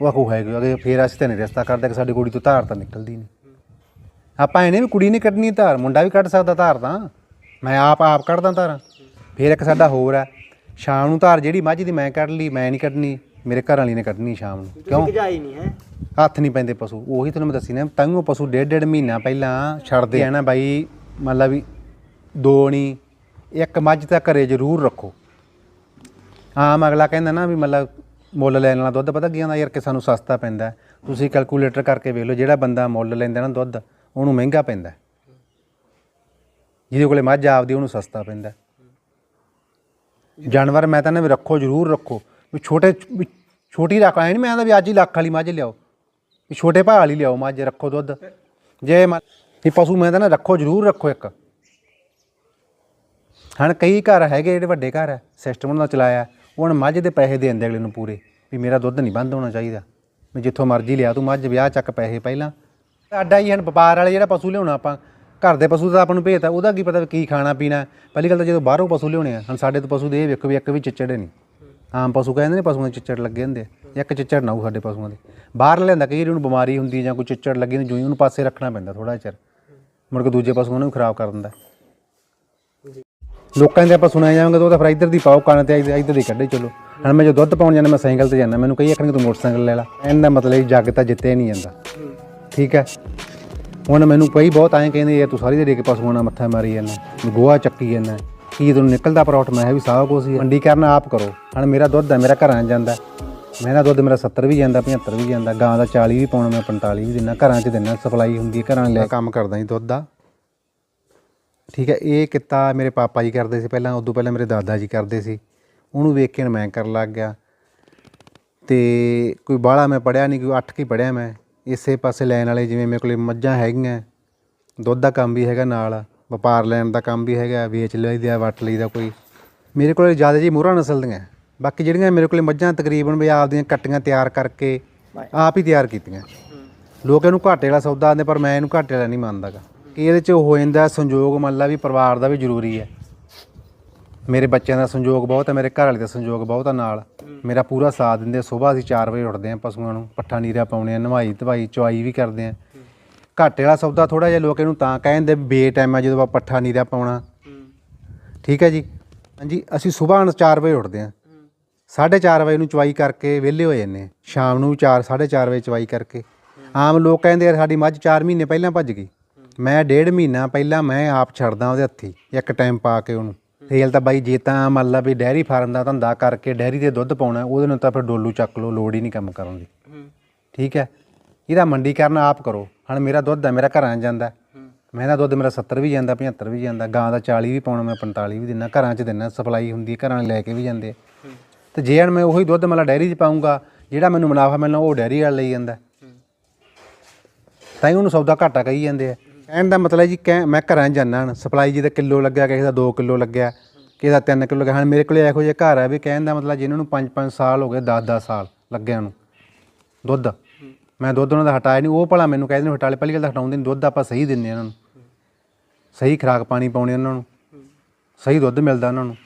ਉਹ ਆਖੂ ਹੈਗੇ ਅਗੇ ਫੇਰ ਅਸੀਂ ਤਾਂ ਨਹੀਂ ਰਸਤਾ ਕਰਦੇ ਕਿ ਸਾਡੀ ਕੁੜੀ ਤੋਂ ਧਾਰ ਤਾਂ ਨਿਕਲਦੀ ਨਹੀਂ ਆਪਾਂ ਇਹਨੇ ਵੀ ਕੁੜੀ ਨਹੀਂ ਕੱਢਣੀ ਧਾਰ ਮੁੰਡਾ ਵੀ ਕੱਢ ਸਕਦਾ ਧਾਰ ਤਾਂ। ਮੈਂ ਆਪ ਆਪ ਕੱਢਦਾ ਧਾਰਾਂ। ਫੇਰ ਇੱਕ ਸਾਡਾ ਹੋਰ ਹੈ। ਸ਼ਾਮ ਨੂੰ ਧਾਰ ਜਿਹੜੀ ਮੱਝ ਦੀ ਮੈਂ ਕੱਢ ਲਈ ਮੈਂ ਨਹੀਂ ਕੱਢਣੀ। ਮੇਰੇ ਘਰ ਵਾਲੀ ਨੇ ਕੱਢਣੀ ਸ਼ਾਮ ਨੂੰ। ਕਿਉਂ? ਗਜਾਈ ਨਹੀਂ ਹੈ। ਹੱਥ ਨਹੀਂ ਪੈਂਦੇ ਪਸ਼ੂ। ਉਹੀ ਤੁਹਾਨੂੰ ਮੈਂ ਦੱਸੀ ਨਾ ਤੰਗੋ ਪਸ਼ੂ ਡੇਢ ਡੇਢ ਮਹੀਨਾ ਪਹਿਲਾਂ ਛੱਡਦੇ। ਆ ਨਾ ਬਾਈ ਮੰਨ ਲਾ ਵੀ ਦੋ ਨਹੀਂ ਇੱਕ ਮੱਝ ਤਾਂ ਘਰੇ ਜ਼ਰੂਰ ਰੱਖੋ। ਆਮ ਅਗਲਾ ਕਹਿੰਦਾ ਨਾ ਵੀ ਮਤਲਬ ਮੁੱਲ ਲੈਣ ਵਾਲਾ ਦੁੱਧ ਪਤਾ ਕੀ ਆਂਦਾ ਯਾਰ ਕਿ ਸਾਨੂੰ ਸਸਤਾ ਪੈਂਦਾ। ਤੁਸੀਂ ਕੈਲਕੂਲੇਟਰ ਕਰਕੇ ਵੇਖ ਲਓ ਜਿਹੜਾ ਬੰਦਾ ਮੁੱਲ ਲੈਂਦਾ ਨਾ ਦੁੱਧ ਉਹਨੂੰ ਮਹਿੰਗਾ ਪੈਂਦਾ ਜਿਹਦੇ ਕੋਲੇ ਮੱਝ ਆਪਦੀ ਉਹਨੂੰ ਸਸਤਾ ਪੈਂਦਾ ਜਾਨਵਰ ਮੈਂ ਤਾਂ ਨਾ ਵੀ ਰੱਖੋ, ਜ਼ਰੂਰ ਰੱਖੋ। ਵੀ ਛੋਟੇ ਵੀ ਛੋਟੀ ਰੱਖ, ਐ ਨਹੀਂ ਮੈਂ ਤਾਂ ਵੀ ਅੱਜ ਹੀ ਲੱਖ ਵਾਲੀ ਮੱਝ ਲਿਆਓ। ਵੀ ਛੋਟੇ ਭਾਅ ਵਾਲੀ ਲਿਆਓ ਮੱਝ, ਰੱਖੋ ਦੁੱਧ। ਜੇ ਮੰਨ- ਪਸ਼ੂ ਮੈਂ ਤਾਂ ਨਾ ਰੱਖੋ, ਜ਼ਰੂਰ ਰੱਖੋ ਇੱਕ। ਹਣ ਕਈ ਘਰ ਹੈਗੇ ਜਿਹੜੇ ਵੱਡੇ ਘਰ ਹੈ, ਸਿਸਟਮ ਉਹਨਾਂ ਦਾ ਚਲਾਇਆ ਉਹ ਹੁਣ ਮੱਝ ਦੇ ਪੈਸੇ ਦੇਣ ਦੇ ਅਗਲੇ ਨੂੰ ਪੂਰੇ। ਵੀ ਮੇਰਾ ਦੁੱਧ ਨਹੀਂ ਬੰਦ ਹੋਣਾ ਚਾਹੀਦਾ। ਵੀ ਜਿੱਥੋਂ ਮਰਜ਼ੀ ਲਿਆ, ਤੂੰ ਮੱਝ ਵਿਆਹ ਚੱਕ ਪੈਸੇ ਪਹਿਲਾਂ। ਸਾਡਾ ਹੀ ਹਨ, ਵਪਾਰ ਵਾਲੇ ਜਿਹੜਾ ਪਸ਼ੂ ਲਿਆਉਣਾ ਆਪਾਂ, ਘਰ ਦੇ ਪਸ਼ੂ ਤਾਂ ਆਪਾਂ ਨੂੰ ਭੇਜਤਾ ਉਹਦਾ ਕੀ ਪਤਾ ਵੀ ਕੀ ਖਾਣਾ, ਪੀਣਾ। ਪਹਿਲੀ ਗੱਲ ਤਾਂ ਜਦੋਂ ਬਾਹਰੋਂ ਪਸ਼ੂ ਲਿਆਉਣੇ ਆ, ਹੁਣ ਸਾਡੇ ਤੋਂ ਪਸ਼ੂ ਦੇ ਇਹ ਵੇਖੋ ਵੀ ਇੱਕ ਵੀ ਚਿੱਚੜੇ ਨਹੀਂ ਆਮ ਪਸ਼ੂ ਕਹਿੰਦੇ ਨੇ ਪਸ਼ੂਆਂ ਦੇ ਚਿੱਚੜ ਲੱਗੇ ਹੁੰਦੇ ਆ ਇੱਕ ਚਿੱਚੜ ਨਾ ਹੋਊ ਸਾਡੇ ਪਸ਼ੂਆਂ ਦੇ। ਬਾਹਰ ਲਿਆਂਦਾ, ਕਈ ਵਾਰੀ ਉਹਨੂੰ ਬਿਮਾਰੀ ਹੁੰਦੀ ਜਾਂ ਕੋਈ ਚਿੱਚੜ ਲੱਗੀ ਹੁੰਦੀ, ਜੂਈ ਉਹਨੂੰ ਪਾਸੇ ਰੱਖਣਾ ਪੈਂਦਾ ਥੋੜਾ ਚਿਰ। ਮੁੜ ਕੇ ਦੂਜੇ ਪਸ਼ੂਆਂ ਨੂੰ ਵੀ ਖਰਾਬ ਕਰ ਦਿੰਦਾ। ਲੋਕਾਂ ਦੇ ਆਪਾਂ ਸੁਣਾਇਆ ਜਾਵਾਂਗੇ ਤਾਂ ਉਹ ਤਾਂ ਫਿਰ ਇੱਧਰ ਦੀ ਪਾਓ, ਕੰਨ ਤੇ ਇੱਧਰ ਦੀ ਕੱਢੇ, ਚਲੋ। ਹੁਣ ਮੈਂ ਜੋ ਦੁੱਧ ਪਾਉਣ ਜਾਂਦਾ, ਮੈਂ ਸਾਈਕਲ ਤੇ ਜਾਂਦਾ, ਮੈਨੂੰ ਕਈ ਆਖਣਗੇ ਤੂੰ ਮੋਟਰਸਾਈਕਲ ਲੈ ਲੈ। ਇਹਦਾ ਮਤਲਬ ਇਹ ਜੱਗ ਤਾਂ ਜਿੱਤੇ ਨਹੀਂ ਜਾਂਦਾ। ਠੀਕ ਹੈ। ਹੁਣ ਮੈਨੂੰ ਕਈ ਬਹੁਤ ਐਂ ਕਹਿੰਦੇ ਯਾਰ ਤੂੰ ਸਾਰੀ ਦਿਹਾੜੀ ਕੇ ਪਸ਼ੂਆਂ ਨਾਲ ਮੱਥਾ ਮਾਰੀ ਜਾਂਦਾ? ਗੋਹਾ ਚੱਕੀ ਜਾਂਦਾ? ਕੀ ਤੈਨੂੰ ਨਿਕਲਦਾ ਪਰੌਠ? ਮੈਂ ਵੀ ਸਾਰਾ ਕੁਛ ਹੀ ਹੈ। ਮੰਡੀ ਕਰਨਾ ਆਪ ਕਰੋ। ਹੁਣ ਮੇਰਾ ਦੁੱਧ ਹੈ ਮੇਰਾ ਘਰਾਂ ਜਾਂਦਾ। ਮੈਂ ਨਾ ਦੁੱਧ ਮੇਰਾ 70 ਵੀ ਜਾਂਦਾ 75 ਵੀ ਜਾਂਦਾ। ਗਾਂ ਦਾ 40 ਵੀ ਪਾਉਣਾ ਮੈਂ 45 ਵੀ ਦਿੰਦਾ। ਘਰਾਂ 'ਚ ਦਿੰਦਾ ਸਪਲਾਈ ਹੁੰਦੀ ਹੈ ਘਰਾਂ ਲੈ ਕੰਮ ਕਰਦਾ ਜੀ ਦੁੱਧ ਦਾ। ਠੀਕ ਹੈ ਇਹ ਕਿੱਤਾ ਮੇਰੇ ਪਾਪਾ ਜੀ ਕਰਦੇ ਸੀ ਪਹਿਲਾਂ। ਉਦੋਂ ਪਹਿਲਾਂ ਮੇਰੇ ਦਾਦਾ ਜੀ ਕਰਦੇ ਸੀ। ਉਹਨੂੰ ਵੇਖ ਕੇ ਮੈਂ ਕਰਨ ਲੱਗ ਗਿਆ। ਤੇ ਕੋਈ ਬਾਹਲਾ ਮੈਂ ਪੜਿਆ ਨਹੀਂ ਕੋਈ ਅੱਠ ਕੀ ਪੜਿਆ ਮੈਂ। ਇਸੇ ਪਾਸੇ ਲੈਣ ਵਾਲੇ ਜਿਵੇਂ ਮੇਰੇ ਕੋਲੇ ਮੱਝਾਂ ਹੈਗੀਆਂ ਦੁੱਧ ਦਾ ਕੰਮ ਵੀ ਹੈਗਾ ਨਾਲ ਵਪਾਰ ਲੈਣ ਦਾ ਕੰਮ ਵੀ ਹੈਗਾ ਵੇਚ ਲਈਦਾ ਵਟ ਲਈਦਾ ਕੋਈ। ਮੇਰੇ ਕੋਲੇ ਜ਼ਿਆਦਾ ਜੀ ਮੋਹਰਾ ਨਸਲ ਦੀਆਂ ਬਾਕੀ ਜਿਹੜੀਆਂ ਮੇਰੇ ਕੋਲੇ ਮੱਝਾਂ ਤਕਰੀਬਨ ਵੀ ਆਪਦੀਆਂ ਕੱਟੀਆਂ ਤਿਆਰ ਕਰਕੇ ਆਪ ਹੀ ਤਿਆਰ ਕੀਤੀਆਂ। ਲੋਕ ਇਹਨੂੰ ਘਾਟੇ ਵਾਲਾ ਸੌਦਾ ਆਂਦੇ ਪਰ ਮੈਂ ਇਹਨੂੰ ਘਾਟੇ ਵਾਲਾ ਨਹੀਂ ਮੰਨਦਾਗਾ ਕਿ ਇਹਦੇ ਚ ਹੋ ਜਾਂਦਾ ਸੰਯੋਗ ਮੰਨ ਲਾ ਵੀ ਪਰਿਵਾਰ ਦਾ ਵੀ ਜ਼ਰੂਰੀ ਹੈ। ਮੇਰੇ ਬੱਚਿਆਂ ਦਾ ਸੰਯੋਗ ਬਹੁਤ ਹੈ ਮੇਰੇ ਘਰ ਵਾਲੇ ਦਾ ਸੰਯੋਗ ਬਹੁਤ ਆ ਨਾਲ। ਮੇਰਾ ਪੂਰਾ ਸਾਥ ਦਿੰਦੇ ਸਵੇਰ ਅਸੀਂ 4 ਵਜੇ ਉੱਠਦੇ ਆ ਪਸ਼ੂਆਂ ਨੂੰ ਪੱਠਾ ਨੀਰਾ ਪਾਉਣੇ ਆ ਨਵਾਈ ਧਵਾਈ ਚੁਆਈ ਵੀ ਕਰਦੇ ਆ ਘਾਟੇ ਵਾਲਾ ਸੌਦਾ ਥੋੜਾ ਜਿਹਾ ਲੋਕ ਇਹਨੂੰ ਤਾਂ ਕਹਿੰਦੇ ਬੇ ਟਾਈਮ ਆ ਜਦੋਂ ਆਪਾਂ ਪੱਠਾ ਨੀਰਾ ਪਾਉਣਾ। ਠੀਕ ਹੈ ਜੀ? ਹਾਂਜੀ ਅਸੀਂ ਸਵੇਰ 4 ਵਜੇ ਉੱਠਦੇ ਆ 4:30 ਵਜੇ ਨੂੰ ਚੁਆਈ ਕਰਕੇ ਵਿਹਲੇ ਹੋ ਜਾਂਦੇ। ਸ਼ਾਮ ਨੂੰ 4 4:30 ਵਜੇ ਚੁਆਈ ਕਰਕੇ। ਆਮ ਲੋਕ ਕਹਿੰਦੇ ਯਾਰ ਸਾਡੀ ਮੱਝ 4 ਮਹੀਨੇ ਪਹਿਲਾਂ ਭੱਜ ਗਈ। ਮੈਂ ਡੇਢ ਮਹੀਨਾ ਪਹਿਲਾਂ ਮੈਂ ਆਪ ਛੱਡਦਾ ਉਹਦੇ ਹੱਥੀ ਇੱਕ ਟਾਈਮ ਪਾ ਕੇ ਉਹਨੂੰ। ਤੇਲ ਤਾਂ ਬਾਈ ਜੇ ਤਾਂ ਮੰਨ ਲਾ ਵੀ ਡੈਰੀ ਫਾਰਮ ਦਾ ਧੰਦਾ ਕਰਕੇ ਡੈਰੀ ਤੇ ਦੁੱਧ ਪਾਉਣਾ ਉਹਦੇ ਨੂੰ ਤਾਂ ਫਿਰ ਡੋਲੂ ਚੱਕ ਲਓ ਲੋੜ ਹੀ ਨਹੀਂ ਕੰਮ ਕਰਨ ਦੀ। ਠੀਕ ਹੈ? ਇਹਦਾ ਮੰਡੀ ਕਰਨਾ ਆਪ ਕਰੋ। ਹੁਣ ਮੇਰਾ ਦੁੱਧ ਹੈ ਮੇਰਾ ਘਰਾਂ ਜਾਂਦਾ। ਮੈਂ ਦਾ ਦੁੱਧ ਮੇਰਾ 70 ਵੀ ਜਾਂਦਾ 75 ਵੀ ਜਾਂਦਾ ਗਾਂ ਦਾ 40 ਵੀ ਪਾਉਣਾ ਮੈਂ 45 ਵੀ ਦਿੰਦਾ ਘਰਾਂ 'ਚ ਦਿੰਦਾ ਸਪਲਾਈ ਹੁੰਦੀ ਹੈ ਘਰਾਂ ਲੈ ਕੇ ਵੀ ਜਾਂਦੇ ਤੇ ਜੇ ਹਣ ਮੈਂ ਉਹੀ ਦੁੱਧ ਮਤਲਬ ਡੈਰੀ 'ਚ ਪਾਉਂਗਾ ਜਿਹੜਾ ਮੈਨੂੰ ਮੁਨਾਫਾ ਮਿਲਣਾ ਉਹ ਡੈਰੀ ਵਾਲ ਲਈ ਜਾਂਦਾ। ਤਾਂ ਹੀ ਉਹਨੂੰ ਸੌਦਾ ਘਾਟਾ ਕਹੀ ਜਾਂਦੇ ਆ। ਕਹਿਣ ਦਾ ਮਤਲਬ ਜੀ ਕਹਿ ਮੈਂ ਘਰਾਂ 'ਚ ਜਾਂਦਾ ਹਣ। ਸਪਲਾਈ ਜੀ ਦਾ ਕਿਲੋ ਲੱਗਿਆ, ਕਿਸੇ ਦਾ 2 ਕਿਲੋ ਲੱਗਿਆ, ਕਿਸੇ ਦਾ 3 ਕਿਲੋ ਲੱਗਿਆ। ਹੁਣ ਮੇਰੇ ਕੋਲੇ ਇਹੋ ਜਿਹੇ ਘਰ ਆ ਵੀ ਕਹਿਣ ਦਾ ਮਤਲਬ ਜਿਨ੍ਹਾਂ ਨੂੰ 5-5 ਸਾਲ ਹੋ ਗਏ 10-10 ਸਾਲ ਲੱਗਿਆ ਨੂੰ। ਦੁੱਧ। ਮੈਂ ਦੁੱਧ ਉਹਨਾਂ ਦਾ ਹਟਾਇਆ ਨਹੀਂ ਉਹ ਭਲਾ ਮੈਨੂੰ ਕਹਿੰਦੇ ਨੇ ਹਟਾਲੇ ਪਹਿਲੀ ਗੱਲ ਤਾਂ ਹਟਾਉਂਦੇ ਨਹੀਂ ਦੁੱਧ ਆਪਾਂ ਸਹੀ ਦਿੰਦੇ ਆ ਉਹਨਾਂ ਨੂੰ। ਸਹੀ ਖੁਰਾਕ ਪਾਣੀ ਪਾਉਣੇ ਉਹਨਾਂ ਨੂੰ। ਸਹੀ ਦੁੱਧ ਮਿਲਦਾ ਉਹਨਾਂ ਨੂੰ।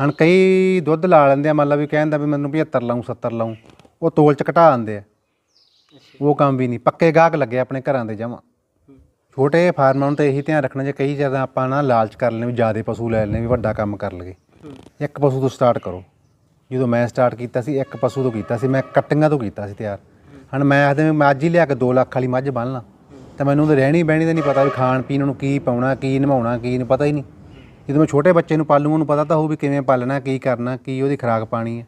ਹੁਣ ਕਈ ਦੁੱਧ ਲਾ ਲੈਂਦੇ ਆ, ਮੰਨ ਲਾ ਵੀ ਕਹਿੰਦਾ ਵੀ ਮੈਨੂੰ 75 ਲਾਉਂ 70 ਲਾਉਂ ਉਹ ਤੋਲ ਚ ਘਟਾ ਦਿੰਦੇ ਆ। ਉਹ ਕੰਮ ਵੀ ਨਹੀਂ ਪੱਕੇ ਗਾਹਕ ਲੱਗੇ ਆਪਣੇ ਘਰਾਂ ਦੇ ਜਮਾਂ। ਛੋਟੇ ਫਾਰਮਾਂ ਨੂੰ ਤਾਂ ਇਹੀ ਧਿਆਨ ਰੱਖਣਾ ਜੇ ਕਈ ਜ਼ਿਆਦਾ ਆਪਾਂ ਨਾ ਲਾਲਚ ਕਰ ਲੈਣੇ ਵੀ ਜ਼ਿਆਦਾ ਪਸ਼ੂ ਲੈ ਲੈਣੇ ਵੀ ਵੱਡਾ ਕੰਮ ਕਰ ਲਗੇ ਇੱਕ ਪਸ਼ੂ ਤੋਂ ਸਟਾਰਟ ਕਰੋ। ਜਦੋਂ ਮੈਂ ਸਟਾਰਟ ਕੀਤਾ ਸੀ, ਇੱਕ ਪਸ਼ੂ ਤੋਂ ਕੀਤਾ ਸੀ, ਮੈਂ ਕਟਿੰਗਾਂ ਤੋਂ ਕੀਤਾ ਸੀ ਤਿਆਰ। ਹੁਣ ਮੈਂ ਆਖਦੇ ਮੈਂ ਅੱਜ ਹੀ ਲਿਆ ਕੇ 2 ਲੱਖ ਵਾਲੀ ਮੱਝ ਬੰਨ ਲਾਂ। ਤਾਂ ਮੈਨੂੰ ਤਾਂ ਰਹਿਣੀ ਬਹਿਣੀ ਦਾ ਨਹੀਂ ਪਤਾ ਵੀ ਖਾਣ ਪੀਣ ਨੂੰ ਕੀ ਪਾਉਣਾ, ਕੀ ਨਵਾਉਣਾ ਕੀ ਨਹੀਂ, ਪਤਾ ਹੀ ਨਹੀਂ। ਜਦੋਂ ਮੈਂ ਛੋਟੇ ਬੱਚੇ ਨੂੰ ਪਾਲੂ ਉਹਨੂੰ ਪਤਾ ਤਾਂ ਹੋਊ ਵੀ ਕਿਵੇਂ ਪਾਲਣਾ, ਕੀ ਕਰਨਾ, ਕੀ ਉਹਦੀ ਖੁਰਾਕ ਪਾਣੀ ਹੈ।